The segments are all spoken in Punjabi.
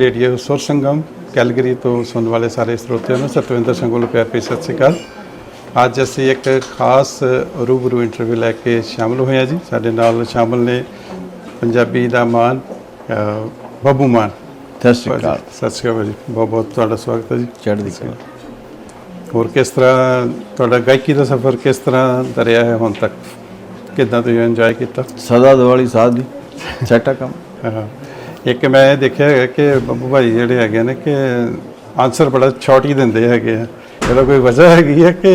ਰੇਡੀਓ ਸੁਰ ਸੰਗਮ ਕੈਲਗਰੀ ਤੋਂ ਸੁਣਨ ਵਾਲੇ ਸਾਰੇ ਸਰੋਤਿਆਂ ਨੂੰ ਸਤਵਿੰਦਰ ਸਿੰਘ ਵੱਲੋਂ ਪਿਆਰ ਭਰੀ ਸਤਿ ਸ਼੍ਰੀ ਅਕਾਲ। ਅੱਜ ਅਸੀਂ ਇੱਕ ਖਾਸ ਰੂਬਰੂ ਇੰਟਰਵਿਊ ਲੈ ਕੇ ਸ਼ਾਮਲ ਹੋਏ ਹਾਂ ਜੀ। ਸਾਡੇ ਨਾਲ ਸ਼ਾਮਲ ਨੇ ਪੰਜਾਬੀ ਦਾ ਮਾਨ ਬੱਬੂ ਮਾਨ। ਸਤਿ ਸ਼੍ਰੀ ਅਕਾਲ। ਸਤਿ ਸ਼੍ਰੀ ਅਕਾਲ ਜੀ ਬਹੁਤ ਬਹੁਤ ਤੁਹਾਡਾ ਸਵਾਗਤ ਹੈ ਜੀ। ਚੜ੍ਹਦੀ ਕਲਾ। ਹੋਰ ਕਿਸ ਤਰ੍ਹਾਂ ਤੁਹਾਡਾ ਗਾਇਕੀ ਦਾ ਸਫ਼ਰ ਕਿਸ ਤਰ੍ਹਾਂ ਦਾ ਰਿਹਾ ਹੈ ਹੁਣ ਤੱਕ? ਕਿੱਦਾਂ ਤੁਸੀਂ ਇੰਜੋਏ ਕੀਤਾ? ਸਦਾ ਦਿਵਾਲੀ ਸਾਧ ਦੀ। ਸੈਟਾ ਕੰਮ। ਹਾਂ। ਇੱਕ ਮੈਂ ਇਹ ਦੇਖਿਆ ਹੈਗਾ ਕਿ ਬੱਬੂ ਭਾਈ ਜਿਹੜੇ ਹੈਗੇ ਨੇ ਕਿ ਆਨਸਰ ਬੜਾ ਸ਼ਾਰਟ ਹੀ ਦਿੰਦੇ ਹੈਗੇ ਆ। ਇਹਦਾ ਕੋਈ ਵਜ੍ਹਾ ਹੈਗੀ ਹੈ ਕਿ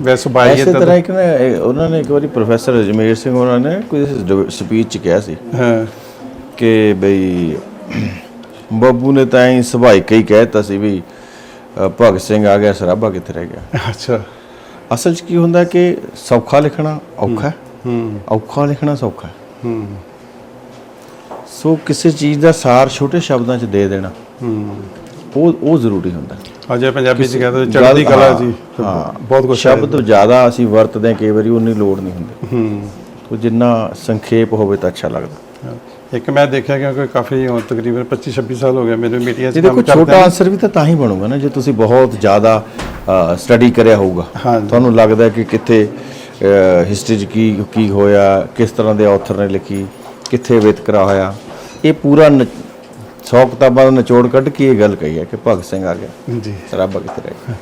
ਵੈਸੇ ਬਾਈ ਇਸੇ ਤਰ੍ਹਾਂ ਇੱਕ ਨਾ ਉਹਨਾਂ ਨੇ ਇੱਕ ਵਾਰੀ ਪ੍ਰੋਫੈਸਰ ਅਜਮੇਰ ਸਿੰਘ ਉਹਨਾਂ ਨੇ ਕੋਈ ਸਪੀਚ ਚ ਕਿਹਾ ਸੀ ਹਾਂ। ਕਿ ਬਈ ਬੱਬੂ ਨੇ ਤਾਂ ਹੀ ਸੁਭਾਈ ਕਈ ਕਹਿਤਾ ਸੀ ਵੀ ਭਗਤ ਸਿੰਘ ਆ ਗਿਆ ਸਰਾਭਾ ਕਿੱਥੇ ਰਹਿ ਗਿਆ? ਅੱਛਾ। ਅਸਲ 'ਚ ਕੀ ਹੁੰਦਾ ਕਿ ਸੌਖਾ ਲਿਖਣਾ ਔਖਾ ਹੂੰ। ਔਖਾ ਲਿਖਣਾ ਸੌਖਾ ਹੈ। ਸੋ ਕਿਸੇ ਚੀਜ਼ ਦਾ ਸਾਰ ਛੋਟੇ ਸ਼ਬਦਾਂ 'ਚ ਦੇ ਦੇਣਾ। ਹੂੰ। ਉਹ ਉਹ ਜ਼ਰੂਰੀ ਹੁੰਦਾ। ਅਜੇ ਪੰਜਾਬੀ ਚ ਕਹਿੰਦੇ ਚੜ੍ਹਦੀ ਕਲਾ ਜੀ। ਹਾਂ ਬਹੁਤ ਕੁਝ ਸ਼ਬਦ ਜ਼ਿਆਦਾ ਅਸੀਂ ਵਰਤਦੇ ਹਾਂ ਕਈ ਵਾਰੀ ਉਨੀ ਲੋੜ ਨਹੀਂ ਹੁੰਦੀ। ਹੂੰ। ਉਹ ਜਿੰਨਾ ਸੰਖੇਪ ਹੋਵੇ ਤਾਂ ਅੱਛਾ ਲੱਗਦਾ। ਇੱਕ ਮੈਂ ਦੇਖਿਆ ਕਿ ਕਾਫੀ ਹੁਣ ਤਕਰੀਬਨ 25 26 ਸਾਲ ਹੋ ਗਏ ਮੈਨੂੰ ਮੀਡੀਆ 'ਚ ਦੇਖੋ ਕੰਮ ਛੋਟਾ ਕਰਦਿਆਂ। ਆਨਸਰ ਵੀ ਤਾਂ ਤਾਂ ਹੀ ਬਣੂਗਾ ਨਾ ਜੇ ਤੁਸੀਂ ਬਹੁਤ ਜ਼ਿਆਦਾ ਸਟੱਡੀ ਕਰਿਆ ਹੋਊਗਾ। ਤੁਹਾਨੂੰ ਲੱਗਦਾ ਕਿ ਕਿੱਥੇ ਹਿਸਟਰੀ 'ਚ ਕੀ ਕੀ ਹੋਇਆ ਕਿਸ ਤਰ੍ਹਾਂ ਦੇ ਆਥਰ ਨੇ ਲਿਖੀ ਕਿੱਥੇ ਵਿਤਕਰਾ ਹੋਇਆ। ਇਹ ਪੂਰਾ 100 ਕਿਤਾਬਾਂ ਦਾ ਨਿਚੋੜ ਕੱਢ ਕੇ ਇਹ ਗੱਲ ਕਹੀ ਹੈ ਕਿ ਭਗਤ ਸਿੰਘ ਆ ਗਿਆ। ਜੀ। ਸਰਾਭਾ ਕਿੱਥੇ ਰਹਿ।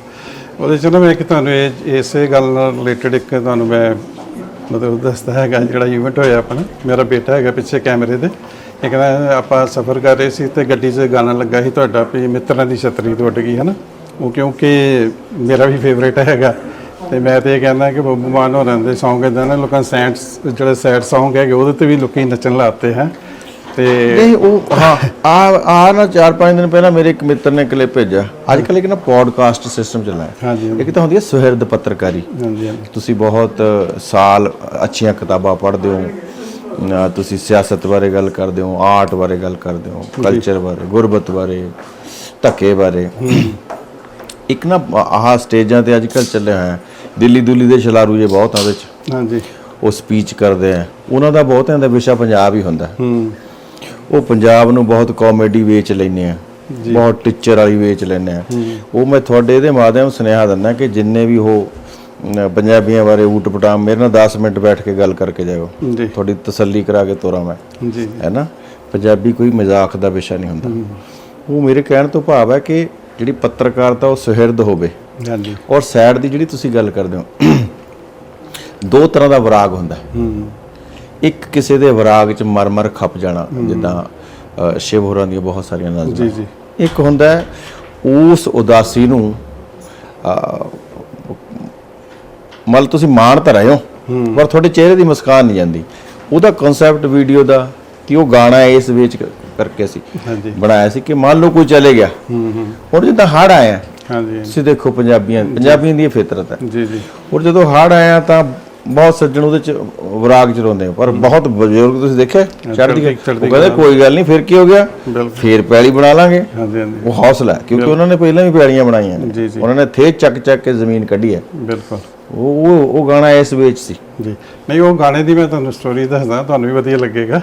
ਉਹਦੇ ਚ ਨਾ ਮੈਂ ਇੱਕ ਤੁਹਾਨੂੰ ਇਹ ਇਸੇ ਗੱਲ ਨਾਲ ਰਿਲੇਟਡ ਇੱਕ ਤੁਹਾਨੂੰ ਮੈਂ ਮਤਲਬ ਦੱਸਦਾ ਹੈਗਾ ਜਿਹੜਾ ਇਵੈਂਟ ਹੋਇਆ ਆਪਣਾ। ਮੇਰਾ ਬੇਟਾ ਹੈਗਾ ਪਿੱਛੇ ਕੈਮਰੇ ਦੇ ਇਹ ਕਹਿੰਦਾ ਆਪਾਂ ਸਫ਼ਰ ਕਰ ਰਹੇ ਸੀ ਤੇ ਗੱਡੀ 'ਚ ਗਾਣਾ ਲੱਗਾ ਸੀ ਤੁਹਾਡਾ ਵੀ ਮਿੱਤਰਾਂ ਦੀ ਛਤਰੀ ਉੱਡ ਗਈ ਹੈ ਨਾ। ਉਹ ਕਿਉਂਕਿ ਮੇਰਾ ਵੀ ਫੇਵਰੇਟ ਹੈਗਾ। ਤੇ ਮੈਂ ਤੇ ਇਹ ਕਹਿੰਦਾ ਕਿ ਬੱਬੂ ਮਾਨ ਹੋਰਾਂ ਦੇ Song ਇਦਾਂ ਨਾ ਲੋਕਾਂ ਸੈਡ ਜਿਹੜੇ ਸੈਡ Song ਹੈਗੇ ਉਹਦੇ ਤੇ ਵੀ ਲੋਕੀ ਨੱਚਣ ਲਾਤੇ ਹੈ। ਤੇ ਨਹੀਂ ਉਹ ਹਾਂ। ਆ ਆ ਨਾ 4-5 ਦਿਨ ਪਹਿਲਾਂ ਮੇਰੇ ਇੱਕ ਮਿੱਤਰ ਨੇ ਕਲਿੱਪ ਭੇਜਿਆ। ਅੱਜ ਕੱਲ੍ਹ ਇੱਕ ਨਾ ਪੋਡਕਾਸਟ ਸਿਸਟਮ ਚੱਲਾ ਹੈ। ਹਾਂਜੀ ਇੱਕ ਤਾਂ ਹੁੰਦੀ ਹੈ ਸੁਹਿਰਦ ਪੱਤਰਕਾਰੀ। ਹਾਂਜੀ ਤੁਸੀਂ ਬਹੁਤ ਸਾਲ ਅੱਛੀਆਂ ਕਿਤਾਬਾਂ ਪੜ੍ਹਦੇ ਹੋ। ਤੁਸੀਂ ਸਿਆਸਤ ਬਾਰੇ ਗੱਲ ਕਰਦੇ ਹੋ ਆਰਟ ਬਾਰੇ ਗੱਲ ਕਰਦੇ ਹੋ ਕਲਚਰ ਬਾਰੇ ਗੁਰਬਤ ਬਾਰੇ ਧੱਕੇ ਬਾਰੇ। ਇੱਕ ਨਾ ਆਹ ਸਟੇਜਾਂ ਤੇ ਅੱਜ ਕੱਲ ਚੱਲਿਆ ਹੋਇਆ। ਦਿੱਲੀ ਦੁੱਲੀ ਦੇ ਛਲਾਰੂ ਜੇ ਬਹੁਤ ਆ ਉਹਦੇ ਚ ਹਾਂਜੀ। ਉਹ ਸਪੀਚ ਕਰਦੇ ਆ। ਉਹਨਾਂ ਦਾ ਬਹੁਤਿਆਂ ਦਾ ਵਿਸ਼ਾ ਪੰਜਾਬ ਹੀ ਹੁੰਦਾ। ਹੂੰ। ਉਹ ਪੰਜਾਬ ਨੂੰ ਬਹੁਤ ਕਾਮੇਡੀ ਵੇਚ ਲੈਨੇ ਆ। ਬਹੁਤ ਟੀਚਰ ਵਾਲੀ ਵੇਚ ਲੈਨੇ ਆ। ਉਹ ਮੈਂ ਤੁਹਾਡੇ ਇਹਦੇ ਮਾਧਿਅਮ ਸੁਨੇਹਾ ਦਿੰਦਾ ਕਿ ਜਿੰਨੇ ਵੀ ਉਹ ਪੰਜਾਬੀਆਂ ਬਾਰੇ ਊਟ ਪਟਾਮ ਮੇਰੇ ਨਾਲ 10 ਮਿੰਟ ਬੈਠ ਕੇ ਗੱਲ ਕਰਕੇ ਜਾਓ ਤੁਹਾਡੀ ਤਸੱਲੀ ਕਰਾ ਕੇ ਤੋਰਾਂ ਮੈਂ। ਜੀ। ਹੈ ਨਾ? ਪੰਜਾਬੀ ਕੋਈ ਮਜ਼ਾਕ ਦਾ ਵਿਸ਼ਾ ਨਹੀਂ ਹੁੰਦਾ। ਉਹ ਮੇਰੇ ਕਹਿਣ ਤੋਂ ਭਾਵ ਹੈ ਕਿ ਜਿਹੜੀ ਪੱਤਰਕਾਰਤਾ ਉਹ ਸੁਹਿਰਦ ਹੋਵੇ। ਹਾਂਜੀ। ਔਰ ਸਾਈਡ ਦੀ ਜਿਹੜੀ ਤੁਸੀਂ ਗੱਲ ਕਰਦੇ ਹੋ ਦੋ ਤਰ੍ਹਾਂ ਦਾ ਵਿਰਾਗ ਹੁੰਦਾ ਹੈ। ਇੱਕ ਕਿਸੇ ਦੇ ਵਿਰਾਗ 'ਚ ਮਰਮਰ ਖੱਪ ਜਾਣਾ ਜਿੱਦਾਂ ਸ਼ਿਵ ਹੋਰਾਂ ਦੀਆਂ ਬਹੁਤ ਸਾਰੀਆਂ ਨਜ਼ਮਾਂ। ਜੀ ਜੀ। ਇੱਕ ਹੁੰਦਾ ਹੈ ਉਸ ਉਦਾਸੀ ਨੂੰ ਮਤਲਬ ਤੁਸੀਂ ਮਾਣ ਤਾਂ ਰਹੇ ਹੋ ਪਰ ਤੁਹਾਡੇ ਚਿਹਰੇ ਦੀ ਮੁਸਕਾਨ ਨਹੀਂ ਜਾਂਦੀ। ਉਹਦਾ ਕਨਸੈਪਟ ਵੀਡੀਓ ਦਾ ਕਿ ਉਹ ਗਾਣਾ ਇਸ ਵਿੱਚ ਕਰਕੇ ਸੀ ਬਣਾਇਆ ਸੀ ਕਿ ਮੰਨ ਲਓ ਕੋਈ ਚਲੇ ਗਿਆ। ਹੂੰ ਹੂੰ। ਹੁਣ ਜਿੱਦਾਂ ਹੜ ਆਇਆ ਹਾਂਜੀ। ਤੁਸੀਂ ਦੇਖੋ ਪੰਜਾਬੀਆਂ ਪੰਜਾਬੀਆਂ ਦੀ ਇਹ ਫਿਤਰਤ ਹੈ। ਜੀ ਜੀ। ਔਰ ਜਦੋਂ ਹੜ ਆਇਆ ਤਾਂ ਬਹੁਤ ਸੱਜਣ ਉਹਦੇ ਚ ਵਿਰਾਗ ਚ ਰੋਂਦੇ। ਪਰ ਬਹੁਤ ਬਜ਼ੁਰਗ ਤੁਸੀਂ ਦੇਖਿਆ ਚੜ੍ਹਦੀ ਉਹ ਕਹਿੰਦੇ ਕੋਈ ਗੱਲ ਨਹੀਂ ਫਿਰ ਕੀ ਹੋ ਗਿਆ? ਫੇਰ ਪੈਲੀ ਬਣਾ ਲਾਂਗੇ। ਹਾਂਜੀ ਹਾਂਜੀ। ਉਹ ਹੌਸਲਾ ਕਿਉਂਕਿ ਉਹਨਾਂ ਨੇ ਪਹਿਲਾਂ ਵੀ ਪੈਲੀਆਂ ਬਣਾਈਆਂ ਨੇ। ਉਹਨਾਂ ਨੇ ਥੇ ਚੱਕ ਚੱਕ ਕੇ ਜ਼ਮੀਨ ਕੱਢੀ ਹੈ। ਬਿਲਕੁਲ। ਉਹ ਉਹ ਗਾਣਾ ਇਸ ਵਿੱਚ ਸੀ। ਜੀ। ਨਹੀਂ ਉਹ ਗਾਣੇ ਦੀ ਮੈਂ ਤੁਹਾਨੂੰ ਸਟੋਰੀ ਦੱਸਦਾ ਤੁਹਾਨੂੰ ਵੀ ਵਧੀਆ ਲੱਗੇਗਾ।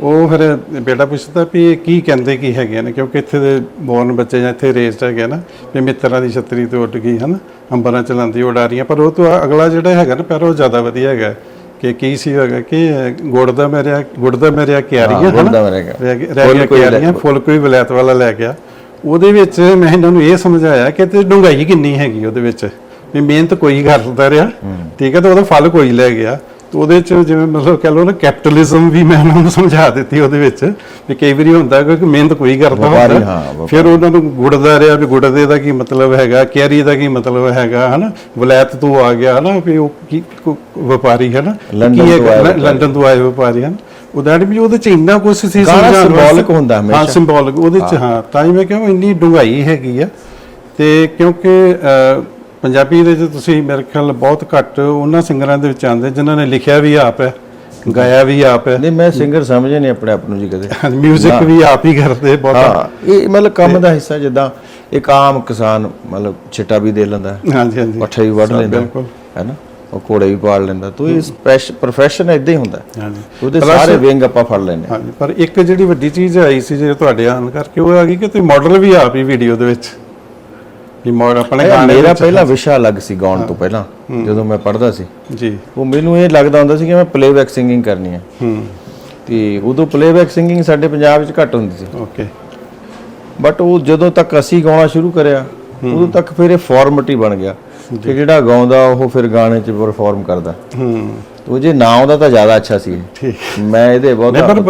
ਉਹ ਫਿਰ ਬੇਟਾ ਪੁੱਛਦਾ ਵੀ ਇਹ ਕੀ ਕਹਿੰਦੇ ਕੀ ਹੈਗੇ ਨੇ? ਕਿਉਂਕਿ ਇੱਥੇ ਦੇ ਬੋਰਨ ਬੱਚੇ ਜਾਂ ਇੱਥੇ ਰੇਸਡ ਹੈਗੇ ਨਾ ਵੀ ਮਿੱਤਰਾਂ ਦੀ ਛਤਰੀ ਤੋਂ ਉੱਡ ਗਈ ਹਨ? ਅੰਬਰਾਂ ਚਲਾਉਂਦੀ ਉਡਾਰੀਆਂ ਪਰ ਉਹ ਤੋਂ ਅਗਲਾ ਜਿਹੜਾ ਹੈਗਾ ਨਾ ਪਰ ਉਹ ਜ਼ਿਆਦਾ ਵਧੀਆ ਹੈਗਾ। ਕਿ ਕੀ ਸੀ ਹੈਗਾ ਕਿ ਗੁੜ ਦਾ ਮੇਰਿਆ ਗੁੜ ਦਾ ਮੇਰਿਆ ਕਿਆਰੀਆਂ ਹਨਾ? ਰਹਿ ਗਿਆ- ਕਿਆਰੀਆਂ ਫੁੱਲ ਕੋਈ ਵਲੈਤ ਵਾਲਾ ਲੈ ਗਿਆ। ਉਹਦੇ ਵਿੱਚ ਮੈਂ ਇਹਨਾਂ ਨੂੰ ਇਹ ਸਮਝਾਇਆ ਕਿ ਤੇ ਡੂੰਘਾਈ ਕਿੰਨੀ ਹੈਗੀ ਉਹਦੇ ਵਿੱਚ? ਵੀ ਮਿਹਨਤ ਕੋਈ ਕਰਦਾ ਰਿਹਾ। ਠੀਕ ਹੈ ਤੇ ਉਹਦਾ ਫਲ ਕੋਈ ਲੈ ਗਿਆ। ਤੇ ਉਹਦੇ ਚ ਜਿਵੇਂ ਮਤਲਬ ਕਹ ਲਓ ਨਾ ਕੈਪੀਟਲਿਜ਼ਮ ਵੀ ਮੈਂ ਉਹਨਾਂ ਨੂੰ ਸਮਝਾ ਦਿੱਤੀ ਉਹਦੇ ਵਿੱਚ ਵੀ ਕਈ ਵਾਰੀ ਹੁੰਦਾ ਕਿ ਮਿਹਨਤ ਕੋਈ ਕਰਦਾ ਹੁੰਦਾ। ਹਾਂ। ਫਿਰ ਉਹਨਾਂ ਨੂੰ ਗੁੜਦਾ ਰਿਹਾ ਵੀ ਗੁੜਦੇ ਦਾ ਕੀ ਮਤਲਬ ਹੈਗਾ ਕੈਰੀ ਦਾ ਕੀ ਮਤਲਬ ਹੈਗਾ ਹਨਾ? ਵਲੈਤ ਤੋਂ ਆ ਗਿਆ ਹਨਾ? ਵੀ ਉਹ ਕੀ ਵਪਾਰੀ ਹਨਾ? ਲੰਡਨ ਕੀ ਹੈ-। ਲੰਡਨ ਤੋਂ ਆਏ ਵਪਾਰੀ ਹਨ? ਉਹਦਾ ਵੀ ਉਹਦੇ ਚ ਇੰਨਾ ਕੁਝ ਸੀ ਸਮਝਾਉਣ ਵਾਸਤੇ। ਹੁੰਦਾ ਹਾਂ ਹਮੇਸ਼ਾ। ਸਿੰਬੋਲਿਕ ਉਹਦੇ ਚ ਹਾਂ। ਤਾਂ ਹੀ ਮੈਂ ਕਿਹਾ ਇੰਨੀ ਡੂੰਘਾਈ ਹੈਗੀ ਆ। ਤੇ ਕਿਉਂਕਿ ਪੰਜਾਬੀ ਦੇ ਚ ਤੁਸੀਂ ਮੇਰੇ ਖਿਆਲ ਬਹੁਤ ਘੱਟ ਉਹਨਾਂ ਸਿੰਗਰਾਂ ਦੇ ਵਿੱਚ ਆਉਂਦੇ ਜਿਨ੍ਹਾਂ ਨੇ ਲਿਖਿਆ ਵੀ ਆਪ ਹੈ ਗਾਇਆ ਵੀ ਆਪ ਹੈ। ਨਹੀਂ ਮੈਂ ਸਿੰਗਰ ਸਮਝੇ ਨਹੀਂ ਆਪਣੇ ਆਪ ਨੂੰ ਜੀ ਕਦੇ। ਮਿਊਜ਼ਿਕ ਵੀ ਆਪ ਹੀ ਕਰਦੇ ਬਹੁਤ। ਹਾਂ ਇਹ ਮਤਲਬ ਕੰਮ ਦਾ ਹਿੱਸਾ ਜਿੱਦਾਂ ਇੱਕ ਆਮ ਕਿਸਾਨ ਮਤਲਬ ਛਿੱਟਾ ਵੀ ਦੇ ਲੈਂਦਾ ਹਾਂਜੀ ਹਾਂਜੀ। ਪੱਠੇ ਵੀ ਵੱਢ ਲੈਂਦਾ ਬਿਲਕੁਲ। ਹੈ ਨਾ? ਉਹ ਘੋੜੇ ਵੀ ਪਾਲ ਲੈਂਦਾ ਤੋ ਇਹ ਪ੍ਰੋਫੈਸ਼ਨ ਇਦਾਂ ਹੀ ਹੁੰਦਾ ਹਾਂਜੀ। ਉਹਦੇ ਸਾਰੇ ਵਿੰਗ ਆਪਾਂ ਫੜ ਹਾਂ। ਹਾਂਜੀ ਪਰ ਇੱਕ ਜਿਹੜੀ ਵੱਡੀ ਚੀਜ਼ ਆਈ ਸੀ ਜੇ ਤੁਹਾਡੇ ਆਨ ਕਰਕੇ ਉਹ ਆ ਗਈ ਕਿ ਤੁਸੀਂ ਮਾਡਲ ਵੀ ਆਪ ਹੀ ਵੀਡੀਓ ਦੇ ਵਿੱਚ ਵੀ ਮੋੜ ਆਪਣੇ ਗਾਣੇ ਮੇਰਾ ਪਹਿਲਾ ਵਿਸ਼ਾ ਅਲੱਗ ਸੀ ਗਾਉਣ ਤੋਂ ਪਹਿਲਾਂ ਜਦੋਂ ਮੈਂ ਪੜ੍ਹਦਾ ਸੀ। ਜੀ। ਉਹ ਮੈਨੂੰ ਇਹ ਲੱਗਦਾ ਹੁੰਦਾ ਸੀ ਕਿ ਮੈਂ ਪਲੇਬੈਕ ਸਿੰਗਿੰਗ ਕਰਨੀ ਹੈ। ਹੂੰ। ਤੇ ਉਦੋਂ ਪਲੇਬੈਕ ਸਿੰਗਿੰਗ ਸਾਡੇ ਪੰਜਾਬ ਵਿੱਚ ਘੱਟ ਹੁੰਦੀ ਸੀ। ਓਕੇ ਬਟ ਉਹ ਜਦੋਂ ਤੱਕ ਅਸੀਂ ਗਾਉਣਾ ਸ਼ੁਰੂ ਕਰਿਆ ਉਦੋਂ ਤੱਕ ਫਿਰ ਇਹ ਫਾਰਮੈਟ ਹੀ ਬਣ ਗਿਆ ਕਿ ਜਿਹੜਾ ਗਾਉਂਦਾ ਉਹ ਫਿਰ ਗਾਣੇ 'ਚ ਪਰਫਾਰਮ ਕਰਦਾ। ਹੂੰ। ਉਹ ਜੇ ਨਾ ਆਉਂਦਾ ਤਾਂ ਜ਼ਿਆਦਾ ਅੱਛਾ ਸੀ। ਮੈਂ ਇਹਦੇ ਬਹੁਤ ਨਹੀਂ ਪਰ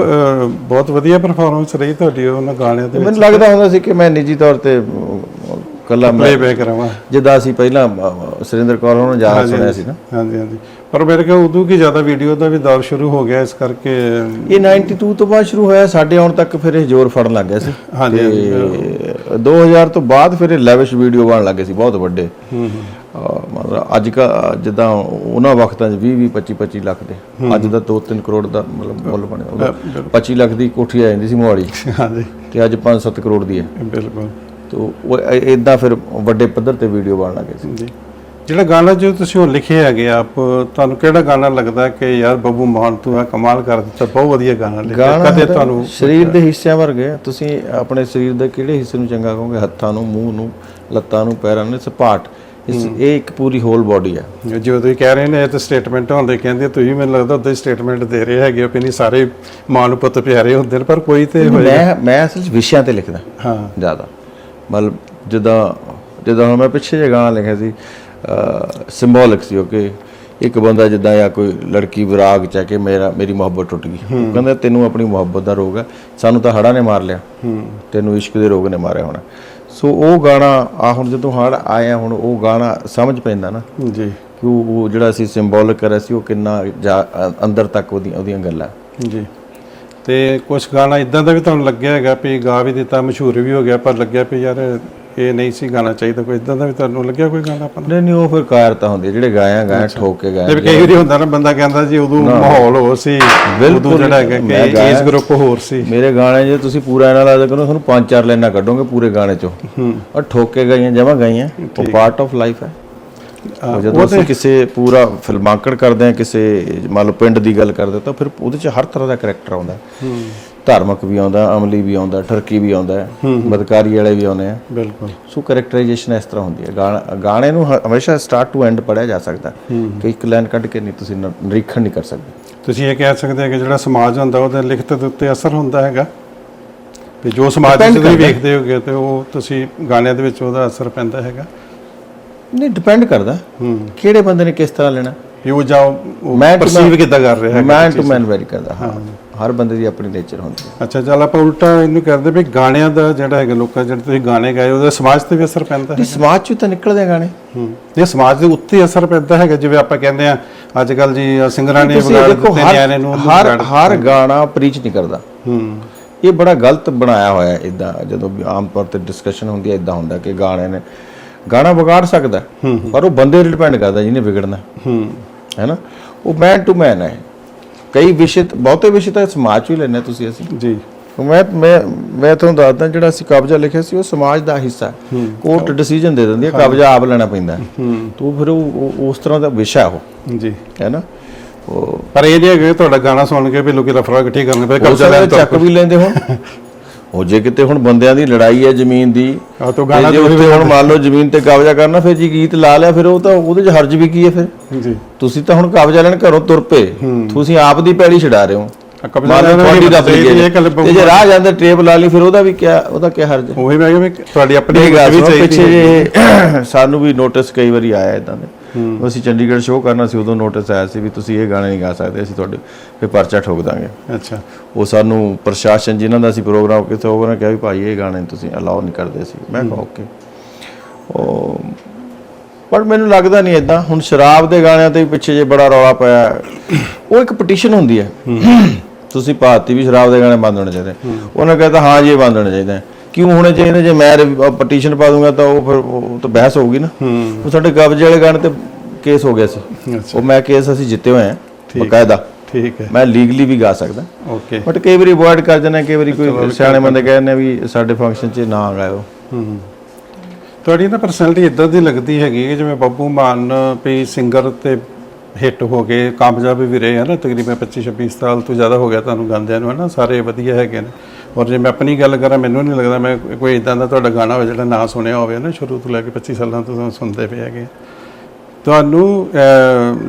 ਬਹੁਤ ਵਧੀਆ ਪਰਫਾਰਮੈਂਸ ਰਹੀ ਤੁਹਾਡੀ ਉਹਨਾਂ ਗਾਣਿਆਂ ਦੇ ਵਿੱਚ। ਮੈਨੂੰ ਲੱਗਦਾ ਹੁੰਦਾ ਸੀ ਕਿ ਮੈਂ ਨਿੱਜੀ ਤੌਰ ਤੇ ਕੱਲਾ ਮੈਂ ਪਲੇਬੈਕ ਕਰਾਵਾਂ। ਜਿੱਦਾਂ ਅਸੀਂ ਪਹਿਲਾਂ ਸੁਰਿੰਦਰ ਕੌਰ ਨੂੰ ਜ਼ਿਆਦਾ ਸੁਣਿਆ ਸੀ ਨਾ। ਹਾਂਜੀ ਹਾਂਜੀ। ਪਰ ਮੇਰੇ ਕੋਲ ਉਦੋਂ ਕੀ ਜ਼ਿਆਦਾ ਵੀਡੀਓ ਦਾ ਵੀ ਦੌਰ ਸ਼ੁਰੂ ਹੋ ਗਿਆ ਇਸ ਕਰਕੇ ਇਹ 92 ਤੋਂ ਬਾਅਦ ਸ਼ੁਰੂ ਹੋਇਆ ਸਾਡੇ ਆਉਣ ਤੱਕ ਫਿਰ ਇਹ ਜ਼ੋਰ ਫੜਨ ਲੱਗ ਗਿਆ ਸੀ। ਹਾਂਜੀ, ਤੇ 2000 ਤੋਂ ਬਾਅਦ ਫਿਰ ਇਹ ਲੈਵਿਸ਼ ਵੀਡੀਓ ਬਣਨ ਲੱਗੇ ਸੀ ਬਹੁਤ ਵੱਡੇ। ਹੂੰ ਮਤਲਬ ਅੱਜ ਕਾ ਜਿੱਦਾਂ ਉਹਨਾਂ ਵਕਤਾਂ 'ਚ 20 20 25 25 ਲੱਖ ਦੇ। ਅੱਜ ਦਾ 2-3 ਕਰੋੜ ਦਾ ਮਤਲਬ ਮੁੱਲ ਬਣਿਆ। ਉਦੋਂ 25 ਲੱਖ ਦੀ ਕੋਠੀ ਆ ਜਾਂਦੀ ਸੀ ਮੋਹਾਲੀ। ਹਾਂਜੀ। ਤੇ ਅੱਜ 5-7 ਕਰੋੜ ਦੀ ਹੈ। ਬਿਲਕੁਲ। ਤੋ ਉਹ ਇਦਾਂ ਫਿਰ ਵੱਡੇ ਪੱਧਰ ਤੇ ਵੀਡੀਓ ਬਣਨ ਲੱਗੇ ਸੀ। ਜੀ। ਜਿਹੜਾ ਗਾਣਾ ਜੋ ਤੁਸੀਂ ਹੁਣ ਲਿਖਿਆ ਹੈਗੇ ਆਪ ਤੁਹਾਨੂੰ ਕਿਹੜਾ ਗਾਣਾ ਲੱਗਦਾ ਕਿ ਯਾਰ ਬੱਬੂ ਮਾਨ ਤੂੰ ਆ ਕਮਾਲ ਕਰ ਦਿੱਤਾ ਬਹੁਤ ਵਧੀਆ ਗਾਣਾ ਲਿਖਿਆ। ਕਦੇ ਤੁਹਾਨੂੰ ਸਰੀਰ ਦੇ ਹਿੱਸਿਆਂ ਵਰਗੇ ਤੁਸੀਂ ਆਪਣੇ ਸਰੀਰ ਦੇ ਕਿਹੜੇ ਹਿੱਸੇ ਨੂੰ ਚੰਗਾ ਕਹੋਗੇ? ਹੱਥਾਂ ਨੂੰ ਮੂੰਹ ਨੂੰ ਲੱਤਾਂ ਨੂੰ ਪੈਰਾਂ ਨੂੰ ਸਪਾਟ ਇਸ ਇਹ ਇੱਕ ਪੂਰੀ ਹੋਲ ਬਾਡੀ ਹੈ ਜਿਵੇਂ ਤੁਸੀਂ ਕਹਿ ਰਹੇ ਨੇ ਇਹ ਤਾਂ ਸਟੇਟਮੈਂਟ ਹੁੰਦੇ ਕਹਿੰਦੇ ਤੁਸੀਂ ਮੈਨੂੰ ਲੱਗਦਾ ਉਦੋਂ ਸਟੇਟਮੈਂਟ ਦੇ ਰਹੇ ਹੈਗੇ ਵੀ ਨਹੀਂ ਸਾਰੇ ਮਾਂ ਨੂੰ ਪੁੱਤ ਪਿਆਰੇ ਹੁੰਦੇ ਨੇ ਪਰ ਕੋਈ ਤੇ ਮੈਂ ਮੈਂ ਅਸਲ 'ਚ ਵਿਸ਼ਿਆਂ ਤੇ ਲਿਖਦਾ ਹਾਂ। ਜ਼ਿਆਦਾ। ਮਤਲਬ ਜਿੱਦਾਂ ਜਿੱਦਾਂ ਹੁਣ ਮੈਂ ਪਿੱਛੇ ਜਿਹਾ ਗਾਣਾ ਲਿਖਿਆ ਸੀ ਸਿੰਬੋਲਿਕ ਸੀ ਕਿ ਇੱਕ ਬੰਦਾ ਜਿੱਦਾਂ ਜਾਂ ਕੋਈ ਲੜਕੀ ਵਿਰਾਗ ਚ ਕਿ ਮੇਰਾ ਮੇਰੀ ਮੁਹੱਬਤ ਟੁੱਟ ਗਈ। ਉਹ ਕਹਿੰਦਾ ਤੈਨੂੰ ਆਪਣੀ ਮੁਹੱਬਤ ਦਾ ਰੋਗ ਹੈ। ਸਾਨੂੰ ਤਾਂ ਹੜ੍ਹਾਂ ਨੇ ਮਾਰ ਲਿਆ। ਤੈਨੂੰ ਇਸ਼ਕ ਦੇ ਰੋਗ ਨੇ ਮਾਰਿਆ ਹੋਣਾ। ਸੋ ਉਹ ਗਾਣਾ ਆ ਹੁਣ ਜਦੋਂ ਹੜ ਆਇਆ ਹੁਣ ਉਹ ਗਾਣਾ ਸਮਝ ਪੈਂਦਾ ਨਾ ਜੀ। ਕਿ ਉਹ ਜਿਹੜਾ ਅਸੀਂ ਸਿੰਬੋਲਿਕ ਕਰਿਆ ਸੀ ਉਹ ਕਿੰਨਾ ਅੰਦਰ ਤੱਕ ਉਹਦੀਆਂ ਉਹਦੀਆਂ ਗੱਲਾਂ। ਜੀ। ਤੇ ਕੁਝ ਗਾਣਾ ਇਦਾਂ ਦਾ ਵੀ ਤੁਹਾਨੂੰ ਲੱਗਿਆ ਹੈਗਾ ਵੀ ਗਾ ਵੀ ਦਿੱਤਾ ਮਸ਼ਹੂਰ ਵੀ ਹੋ ਗਿਆ ਪਰ ਲੱਗਿਆ ਵੀ ਯਾਰ ਇਹ ਨਹੀਂ ਸੀ ਗਾਣਾ ਚਾਹੀਦਾ ਕੋਈ ਇਦਾਂ ਦਾ ਵੀ ਤੁਹਾਨੂੰ ਲੱਗਿਆ ਕੋਈ ਗਾਣਾ ਆਪਣਾ ਨਹੀਂ ਨਹੀਂ ਉਹ ਫਿਰ ਕਾਇਰਤਾ ਹੁੰਦੀ ਹੈ, ਜਿਹੜੇ ਗਾਇਆ ਗਾਇਆ ਠੋਕ ਕੇ ਤੇ ਗਾਇਆ ਵੀ ਕਈ ਵਾਰੀ ਹੁੰਦਾ ਨਾ ਬੰਦਾ ਕਹਿੰਦਾ ਜੀ ਉਦੋਂ ਮਾਹੌਲ ਹੋਰ ਸੀ ਉਦੋਂ ਜਿਹੜਾ ਹੈਗਾ ਕਿ। ਏਜ ਗਰੁੱਪ ਹੋਰ ਸੀ। ਮੇਰੇ ਗਾਣੇ ਜੇ ਤੁਸੀਂ ਪੂਰਾ ਐਨਾਲਾਈਜ਼ ਕਰੋ ਤੁਹਾਨੂੰ ਪੰਜ ਚਾਰ ਲਾਈਨਾਂ ਕੱਢੋਗੇ ਪੂਰੇ ਗਾਣੇ ਚੋਂ। ਔਰ ਠੋਕ ਕੇ ਗਾਈਆਂ ਜਮਾ ਗਾਈਆਂ ਉਹ ਪਾਰਟ ਆਫ ਲਾਈਫ ਹੈ ਹਾਂ, ਜਦੋਂ ਅਸੀਂ ਕਿਸੇ ਪੂਰਾ ਫਿਲਮਾਂਕਣ ਕਰਦੇ ਹਾਂ ਕਿਸੇ ਮੰਨ ਲਓ ਪਿੰਡ ਦੀ ਗੱਲ ਕਰਦੇ ਤਾਂ ਫਿਰ ਉਹਦੇ ਚ ਹਰ ਤਰ੍ਹਾਂ ਦਾ ਕੈਰੈਕਟਰ ਆਉਂਦਾ ਹੈ। ਧਾਰਮਿਕ ਵੀ ਆਉਂਦਾ ਅਮਲੀ ਵੀ ਆਉਂਦਾ ਠਰਕੀ ਵੀ ਆਉਂਦਾ ਹੈ, ਬਦਕਾਰੀ ਵਾਲੇ ਵੀ ਆਉਂਦੇ ਆ। ਬਿਲਕੁਲ। ਸੋ ਕੈਰੈਕਟਰਾਈਜੇਸ਼ਨ ਇਸ ਤਰ੍ਹਾਂ ਹੁੰਦੀ ਹੈ। ਗਾਣਾ ਨੂੰ ਹਮੇਸ਼ਾ ਸਟਾਰਟ ਟੂ ਐਂਡ ਪੜਿਆ ਜਾ ਸਕਦਾ ਕਿ ਇੱਕ ਲਾਈਨ ਕੱਢ ਕੇ ਨਹੀਂ ਤੁਸੀਂ ਨਿਰੀਖਣ ਨਹੀਂ ਕਰ ਸਕਦੇ। ਤੁਸੀਂ ਇਹ ਕਹਿ ਸਕਦੇ ਹੋ ਕਿ ਜਿਹੜਾ ਸਮਾਜ ਹੁੰਦਾ ਉਹਦੇ ਲਿਖਤ ਦੇ ਉੱਤੇ ਅਸਰ ਹੁੰਦਾ ਹੈਗਾ। ਵੀ ਜੋ ਸਮਾਜ ਤੁਸੀਂ। ਵੇਖਦੇ ਹੋਗੇ ਤੇ ਉਹ ਤੁਸੀਂ ਗਾਣਿਆਂ ਦੇ ਵਿੱਚ ਉਹਦਾ ਅਸਰ ਪੈਂਦਾ ਹੈਗਾ। ਨਹੀਂ ਡਿਪੈਂਡ ਕਰਦਾ। ਹੂੰ। ਕਿਹੜੇ ਬੰਦੇ ਨੇ ਕਿਸ ਤਰ੍ਹਾਂ ਲੈਣਾ। ਵੀ ਉਹ ਜਾਂ ਮੈਂ ਪਰਸੀਵ ਕਿੱਦਾਂ ਕਰ ਰਿਹਾ ਹੈਗਾ ਮੈਨ ਟੂ ਮੈਨ ਵੈਰੀ ਕਰਦਾ ਹਾਂ। ਹਰ ਬੰਦੇ ਦੀ ਆਪਣੀ ਨੇਚਰ ਹੁੰਦੀ ਹੈ। ਅੱਛਾ ਚੱਲ ਆਪਾਂ ਉਲਟਾ ਇਹਨੂੰ ਕਰਦੇ ਵੀ ਗਾਣਿਆਂ ਦਾ ਜਿਹੜਾ ਹੈਗਾ ਲੋਕਾਂ ਜਿਹੜੇ ਤੁਸੀਂ ਗਾਣੇ ਗਾਏ ਉਹਦਾ ਸਮਾਜ ਤੇ ਵੀ ਅਸਰ ਪੈਂਦਾ ਹੈ ਸਮਾਜ ਚੋਂ ਤਾਂ ਨਿਕਲਦੇ ਗਾਣੇ। ਹੂੰ। ਇਹ ਸਮਾਜ ਦੇ ਉੱਤੇ ਅਸਰ ਪੈਂਦਾ ਹੈਗਾ ਜਿਵੇਂ ਆਪਾਂ ਕਹਿੰਦੇ ਆ ਅੱਜ ਕੱਲ ਜੀ ਸਿੰਗਰਾਂ ਨੇ ਵਿਗਾੜ ਦਿੱਤੇ ਨਿਆਣੇ ਨੂੰ ਹਰ ਹਰ ਗਾਣਾ ਪ੍ਰੀਚ ਨਹੀਂ ਕਰਦਾ। ਹੂੰ। ਇਹ ਬੜਾ ਗਲਤ ਬਣਾਇਆ ਹੋਇਆ ਹੈ ਇਦਾਂ ਜਦੋਂ ਆਮ ਤੌਰ ਤੇ ਡਿਸਕਸ਼ਨ ਹੁੰਦੀ ਹੈ ਇਦਾਂ ਹੁੰਦਾ ਕਿ ਗਾਣੇ ਨੇ ਗਾਣਾ ਵਿਗਾੜ ਸਕਦਾ ਹੈ, ਪਰ ਉਹ ਬੰਦੇ ਤੇ ਡਿਪੈਂਡ ਕਰਦਾ ਜਿਹਨੇ ਵਿਗੜਨਾ ਹੂੰ। ਹੈ। ਨਾ ਉਹ ਮੈਨ ਟੂ ਮੈਨ ਹੈ। ਕਈ ਵਿਸ਼ੇ ਬਹੁਤੇ ਵਿਸ਼ੇ ਤਾਂ ਸਮਾਜ ਚੋਂ ਹੀ ਲੈਣੇ ਤੁਸੀਂ ਅਸੀਂ। ਜੀ। ਮੈਂ ਮੈਂ ਮੈਂ ਤੁਹਾਨੂੰ ਦੱਸਦਾ ਜਿਹੜਾ ਅਸੀਂ ਕਬਜ਼ਾ ਲਿਖਿਆ ਸੀ ਉਹ ਸਮਾਜ ਦਾ ਹਿੱਸਾ ਹੈ। ਕੋਰਟ ਡਿਸੀਜਨ ਦੇ ਦਿੰਦੀ ਹੈ ਕਬਜ਼ਾ ਆਪ ਲੈਣਾ ਪੈਂਦਾ ਹੈ। ਹੂੰ। ਤੋ ਫਿਰ ਉਹ ਉਸ ਤਰ੍ਹਾਂ ਦਾ ਵਿਸ਼ਾ ਉਹ। ਜੀ। ਹੈ ਨਾ ਪਰ ਇਹ ਕਿ ਤੁਹਾਡਾ ਗਾਣਾ ਸੁਣ ਕੇ ਵੀ ਲੋਕੀ ਰਫੜਾ ਇਕੱਠੀ ਕਰਨੇ ਪਏ ਕਬਜ਼ਾ ਲੈਣ ਤੋਂ ਚੱਕ ਵੀ ਲੈਂਦੇ ਹੁਣ। ਉਹ ਜੇ ਕਿਤੇ ਹੁਣ ਬੰਦਿਆਂ ਦੀ ਲੜਾਈ ਹੈ ਜ਼ਮੀਨ ਦੀ ਆ ਤੋਂ ਤੇ ਗਾਣਾ ਜੇ ਉੱਥੇ ਹੁਣ ਮੰਨ ਲਓ ਜ਼ਮੀਨ ਤੇ ਕਬਜ਼ਾ ਕਰਨਾ ਫਿਰ ਜੀ ਗੀਤ ਲਾ ਲਿਆ ਫਿਰ ਉਹ ਤਾਂ ਉਹਦੇ 'ਚ ਹਰਜ ਵੀ ਕੀ ਹੈ ਫਿਰ? ਜੀ। ਤੁਸੀਂ ਤਾਂ ਹੁਣ ਕਬਜ਼ਾ ਲੈਣ ਘਰੋਂ ਤੁਰ ਪਏ। ਤੁਸੀਂ ਆਪ ਦੀ ਪੈੜੀ ਛਡਾ ਰਹੇ ਹੋ। ਮੰਨ ਲਓ ਤੁਹਾਡੀ ਦਾ ਤੇ ਜੇ ਰਾਹ ਜਾਂਦੇ ਟੇਪ ਲਾ ਲਈ ਫਿਰ ਉਹਦਾ ਵੀ ਕਿਆ ਉਹਦਾ ਕੀ ਹਰਜ ਉਹੀ ਮੈਂ ਕਿਹਾ ਤੁਹਾਡੀ ਆਪਣੀ ਵੀ ਚਾਹੀਦੀ ਪਿੱਛੇ ਸਾਨੂੰ ਵੀ ਨੋਟਿਸ ਕਈ ਵਾਰੀ ਆਇਆ ਇਦਾਂ ਦੇ। ਅਸੀਂ ਚੰਡੀਗੜ੍ਹ ਸ਼ੋਅ ਕਰਨਾ ਸੀ ਉਦੋਂ ਨੋਟਿਸ ਆਇਆ ਸੀ ਵੀ ਤੁਸੀਂ ਇਹ ਗਾਣੇ ਨਹੀਂ ਗਾ ਸਕਦੇ ਅਸੀਂ ਤੁਹਾਡੇ ਤੇ ਪਰਚਾ ਠੋਕ ਦਾਂਗੇ। ਅੱਛਾ। ਉਹ ਸਾਨੂੰ ਪ੍ਰਸ਼ਾਸਨ ਜਿਨ੍ਹਾਂ ਦਾ ਅਸੀਂ ਪ੍ਰੋਗਰਾਮ ਕੀਤਾ ਉਹਨਾਂ ਨੇ ਕਿਹਾ ਵੀ ਭਾਈ ਇਹ ਗਾਣੇ ਤੁਸੀਂ ਅਲਾਉ ਨਹੀਂ ਕਰਦੇ ਸੀ। ਮੈਂ ਕਿਹਾ ਓਕੇ ਉਹ ਪਰ ਮੈਨੂੰ ਲੱਗਦਾ ਨਹੀਂ ਇਦਾਂ ਹੁਣ ਸ਼ਰਾਬ ਦੇ ਗਾਣਿਆਂ ਤੇ ਪਿੱਛੇ ਜੇ ਬੜਾ ਰੌਲਾ ਪਿਆ। ਉਹ ਇੱਕ ਪਟੀਸ਼ਨ ਹੁੰਦੀ ਹੈ। ਤੁਸੀਂ ਭਾਰਤੀ ਵੀ ਸ਼ਰਾਬ ਦੇ ਗਾਣੇ ਬੰਦ ਹੋਣੇ ਚਾਹੀਦੇ। ਉਹਨਾਂ ਕਹਿੰਦਾ ਹਾਂ ਜੀ ਬੰਦ ਹੋਣੇ ਚਾਹੀਦੇ। ਕਿਉਂ ਹੋਣੇ ਚਾਹੀਦੇ ਜੇ ਮੈਂ ਪਟੀਸ਼ਨ ਪਾ ਦੂੰਗਾ ਤਾਂ ਉਹ ਫਿਰ ਉਹ ਤਾਂ ਬਹਿਸ ਹੋਊਗੀ ਨਾ। ਉਹ ਸਾਡੇ ਕਬਜ਼ੇ ਵਾਲੇ ਗਾਣੇ ਤੇ ਕੇਸ ਹੋ ਗਿਆ ਸੀ। ਉਹ ਮੈਂ ਕੇਸ ਅਸੀਂ ਜਿੱਤੇ ਹੋਏ ਹਾਂ। ਬਕਾਇਦਾ। ਠੀਕ ਹੈ। ਮੈਂ ਲੀਗਲੀ ਵੀ ਗਾ ਸਕਦਾ। ਓਕੇ ਬਟ ਕਈ ਵਾਰੀ ਅਵੋਇਡ ਕਰ ਜਾਂਦੇ ਕਈ ਵਾਰੀ ਕੋਈ ਸਿਆਣੇ ਬੰਦੇ ਕਹਿੰਦੇ ਵੀ ਸਾਡੇ ਫੰਕਸ਼ਨ 'ਚ ਨਾ ਗਾਇਓ ਹੂੰ। ਤੁਹਾਡੀ ਨਾ ਪਰਸਨੈਲਿਟੀ ਇਦਾਂ ਦੀ ਲੱਗਦੀ ਹੈਗੀ ਕਿ ਜਿਵੇਂ ਬੱਬੂ ਮਾਨ ਵੀ ਸਿੰਗਰ ਤੇ ਹਿੱਟ ਹੋ ਗਏ ਕਾਮਯਾਬ ਵੀ ਰਹੇ ਹਨ ਤਕਰੀਬਨ 25 26 ਸਾਲ ਤੋਂ ਜ਼ਿਆਦਾ ਹੋ ਗਿਆ ਤੁਹਾਨੂੰ ਗਾਉਂਦਿਆਂ ਨੂੰ ਹੈ ਨਾ ਸਾਰੇ ਵਧੀਆ ਹੈਗੇ ਨੇ। ਔਰ ਜੇ ਮੈਂ ਆਪਣੀ ਗੱਲ ਕਰਾਂ ਮੈਨੂੰ ਨਹੀਂ ਲੱਗਦਾ ਮੈਂ ਕੋਈ ਇਦਾਂ ਦਾ ਤੁਹਾਡਾ ਗਾਣਾ ਹੋਵੇ ਜਿਹੜਾ ਨਾ ਸੁਣਿਆ ਹੋਵੇ ਨਾ ਸ਼ੁਰੂ ਤੋਂ ਲੈ ਕੇ 25 ਸਾਲਾਂ ਤੋਂ ਸੁਣਦੇ ਪਏ ਹੈਗੇ। ਤੁਹਾਨੂੰ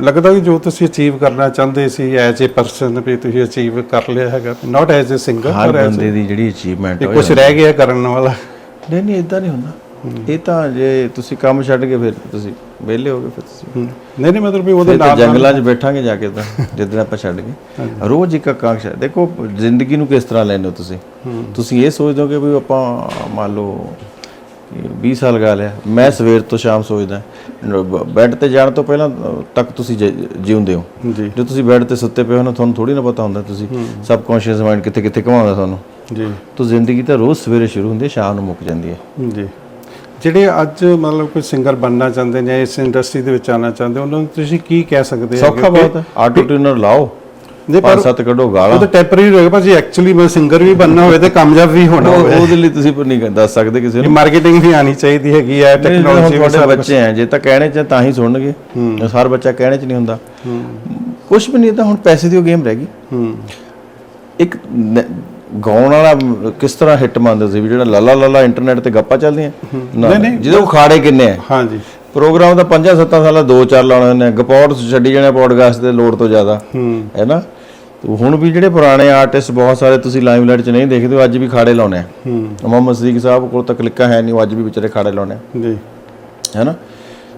ਲੱਗਦਾ ਕਿ ਜੋ ਤੁਸੀਂ ਅਚੀਵ ਕਰਨਾ ਚਾਹੁੰਦੇ ਸੀ ਐਜ਼ ਅ ਪਰਸਨ ਵੀ ਤੁਸੀਂ ਅਚੀਵ ਕਰ ਲਿਆ ਹੈਗਾ ਨਾਟ ਐਜ਼ ਅ ਸਿੰਗਰ ਹਰ ਪਰ ਐਜ਼ ਬੰਦੇ ਦੀ ਜਿਹੜੀ ਅਚੀਵਮੈਂਟ ਕੁਝ ਰਹਿ ਗਿਆ ਕਰਨ ਵਾਲਾ। ਨਹੀਂ ਨਹੀਂ ਇਦਾਂ ਨਹੀਂ ਹੁੰਦਾ। ਇਹ ਤਾਂ ਜੇ ਤੁਸੀਂ ਕੰਮ ਛੱਡ ਕੇ ਫਿਰ ਤੁਸੀਂ ਵਿਹਲੇ ਹੋਗੇ ਫਿਰ ਤੁਸੀਂ। ਨਹੀਂ ਨਹੀਂ ਮਤਲਬ ਵੀ ਉਹਦੇ ਨਾਲ ਜੰਗਲਾਂ 'ਚ ਬੈਠਾਂਗੇ ਜਾ ਕੇ ਤਾਂ ਜਿੱਦਣ ਆਪਾਂ ਛੱਡ ਗਏ ਰੋਜ਼ ਇੱਕ ਆਕਾਂକ୍ଷା ਦੇਖੋ ਜ਼ਿੰਦਗੀ ਨੂੰ ਕਿਸ ਤਰ੍ਹਾਂ ਲੈਂਦੇ ਹੋ ਤੁਸੀਂ? ਤੁਸੀਂ ਇਹ ਸੋਚਦੇ ਹੋ ਕਿ ਵੀ ਆਪਾਂ ਮੰਨ ਲਓ ਕਿ 20 ਸਾਲ ਗਾ ਲਿਆ। ਮੈਂ ਸਵੇਰ ਤੋਂ ਸ਼ਾਮ ਸੋਚਦਾ। ਬੈੱਡ ਤੇ ਜਾਣ ਤੋਂ ਪਹਿਲਾਂ ਤੱਕ ਤੁਸੀਂ ਜਿਉਂਦੇ ਹੋ। ਜੀ। ਤੁਸੀਂ ਬੈੱਡ ਤੇ ਸੁੱਤੇ ਪਏ ਹੋ ਨਾ ਤੁਹਾਨੂੰ ਥੋੜੀ ਨਾ ਪਤਾ ਹੁੰਦਾ ਤੁਸੀਂ। ਸਬਕੌਂਸ਼ੀਅਸ ਮਾਈਂਡ ਕਿੱਥੇ ਕਿੱਥੇ ਘੁਮਾਉਂਦਾ ਤੁਹਾਨੂੰ। ਜੀ। ਤਾਂ ਜ਼ਿੰਦਗੀ ਤਾਂ ਰੋਜ਼ ਸਵੇਰੇ ਸ਼ੁਰੂ ਹੁੰਦੀ ਹੈ ਸ਼ਾਮ ਨੂੰ ਮੁੱਕ ਜਾਂਦੀ ਹੈ। ਜੀ। ਜਿਹੜੇ ਅੱਜ ਮਤਲਬ ਕੋਈ ਸਿੰਗਰ ਬਣਨਾ ਚਾਹੁੰਦੇ ਨੇ ਇਸ ਇੰਡਸਟਰੀ ਦੇ ਵਿੱਚ ਆਉਣਾ ਚਾਹੁੰਦੇ ਉਹਨਾਂ ਨੂੰ ਤੁਸੀਂ ਕੀ ਕਹਿ ਸਕਦੇ ਹੋ ਸੌਖਾ ਬਹੁਤ ਹੈ। ਆਟੋ ਟਿਊਨਰ ਲਾਓ। ਜੇ ਪਰ ਸੱਤ ਕੱਢੋ ਗਾਲਾਂ। ਉਹ ਤਾਂ ਟੈਂਪਰੇਰੀ ਰਹੇਗਾ ਪਰ ਜੇ ਐਕਚੁਅਲੀ ਮੈਂ ਸਿੰਗਰ ਵੀ ਬਣਨਾ ਹੋਵੇ ਤੇ ਕਾਮਯਾਬ ਵੀ ਹੋਣਾ ਹੋਵੇ। ਉਹਦੇ ਲਈ ਤੁਸੀਂ ਪਰ ਨਹੀਂ ਦੱਸ ਸਕਦੇ ਕਿਸੇ ਨੂੰ। ਮਾਰਕੀਟਿੰਗ ਵੀ ਆਣੀ ਚਾਹੀਦੀ ਹੈਗੀ ਹੈ ਟੈਕਨੋਲੋਜੀ ਵੀ ਤੁਹਾਡੇ ਬੱਚੇ ਆ ਜੇ ਤਾਂ ਕਹਿਣੇ ਚ ਤਾਂ ਹੀ ਸੁਣਨਗੇ। ਹਰ ਬੱਚਾ ਕਹਿਣੇ ਚ ਨਹੀਂ ਹੁੰਦਾ। ਕੁਝ ਵੀ ਨਹੀਂ ਤਾਂ ਹੁਣ ਪੈਸੇ ਦੀ ਉਹ ਗੇਮ ਰਹਿ ਗਈ। ਇੱਕ ਗਾਉਣ ਵਾਲਾ ਕਿਸ ਤਰ੍ਹਾਂ ਹਿੱਟ ਮੰਨਦੇ ਸੀ ਵੀ ਜਿਹੜਾ ਲੱਲਾ ਲੱਲਾ ਇੰਟਰਨੈਟ ਤੇ ਗੱਪਾਂ ਚੱਲਦੀਆਂ? ਨਹੀਂ, ਨਹੀਂ। ਜਿਹਦੇ ਖਾੜੇ ਕਿੰਨੇ ਆ? ਹਾਂਜੀ। ਪ੍ਰੋਗਰਾਮ ਤਾਂ 5-7 ਸਾਲਾਂ ਦੋ ਚਾਰ ਲਾਉਣੇ ਨੇ ਗਪੌੜ ਛੱਡੀ ਜਾਣੇ ਪੋਡਕਾਸਟ ਦੇ ਲੋੜ ਤੋਂ ਜ਼ਿਆਦਾ। ਹੂੰ। ਨਾ? ਤੇ ਹੁਣ ਵੀ ਜਿਹੜੇ ਪੁਰਾਣੇ ਆਰਟਿਸਟ ਬਹੁਤ ਸਾਰੇ ਤੁਸੀਂ ਲਾਈਮਲਾਈਟ 'ਚ ਨਹੀਂ ਦੇਖਦੇ ਅੱਜ ਵੀ ਖਾੜੇ ਲਾਉਣੇ ਆ। ਮੁਹੰਮਦ ਸਦੀਕ ਸਾਹਿਬ ਕੋਲ ਤਾਂ ਕਲਿੱਕਾਂ ਹੈ ਨਹੀਂ ਉਹ ਅੱਜ ਵੀ ਵਿਚਾਰੇ ਖਾੜੇ ਲਾਉਣੇ ਆ। ਜੀ। ਹੈ ਨਾ?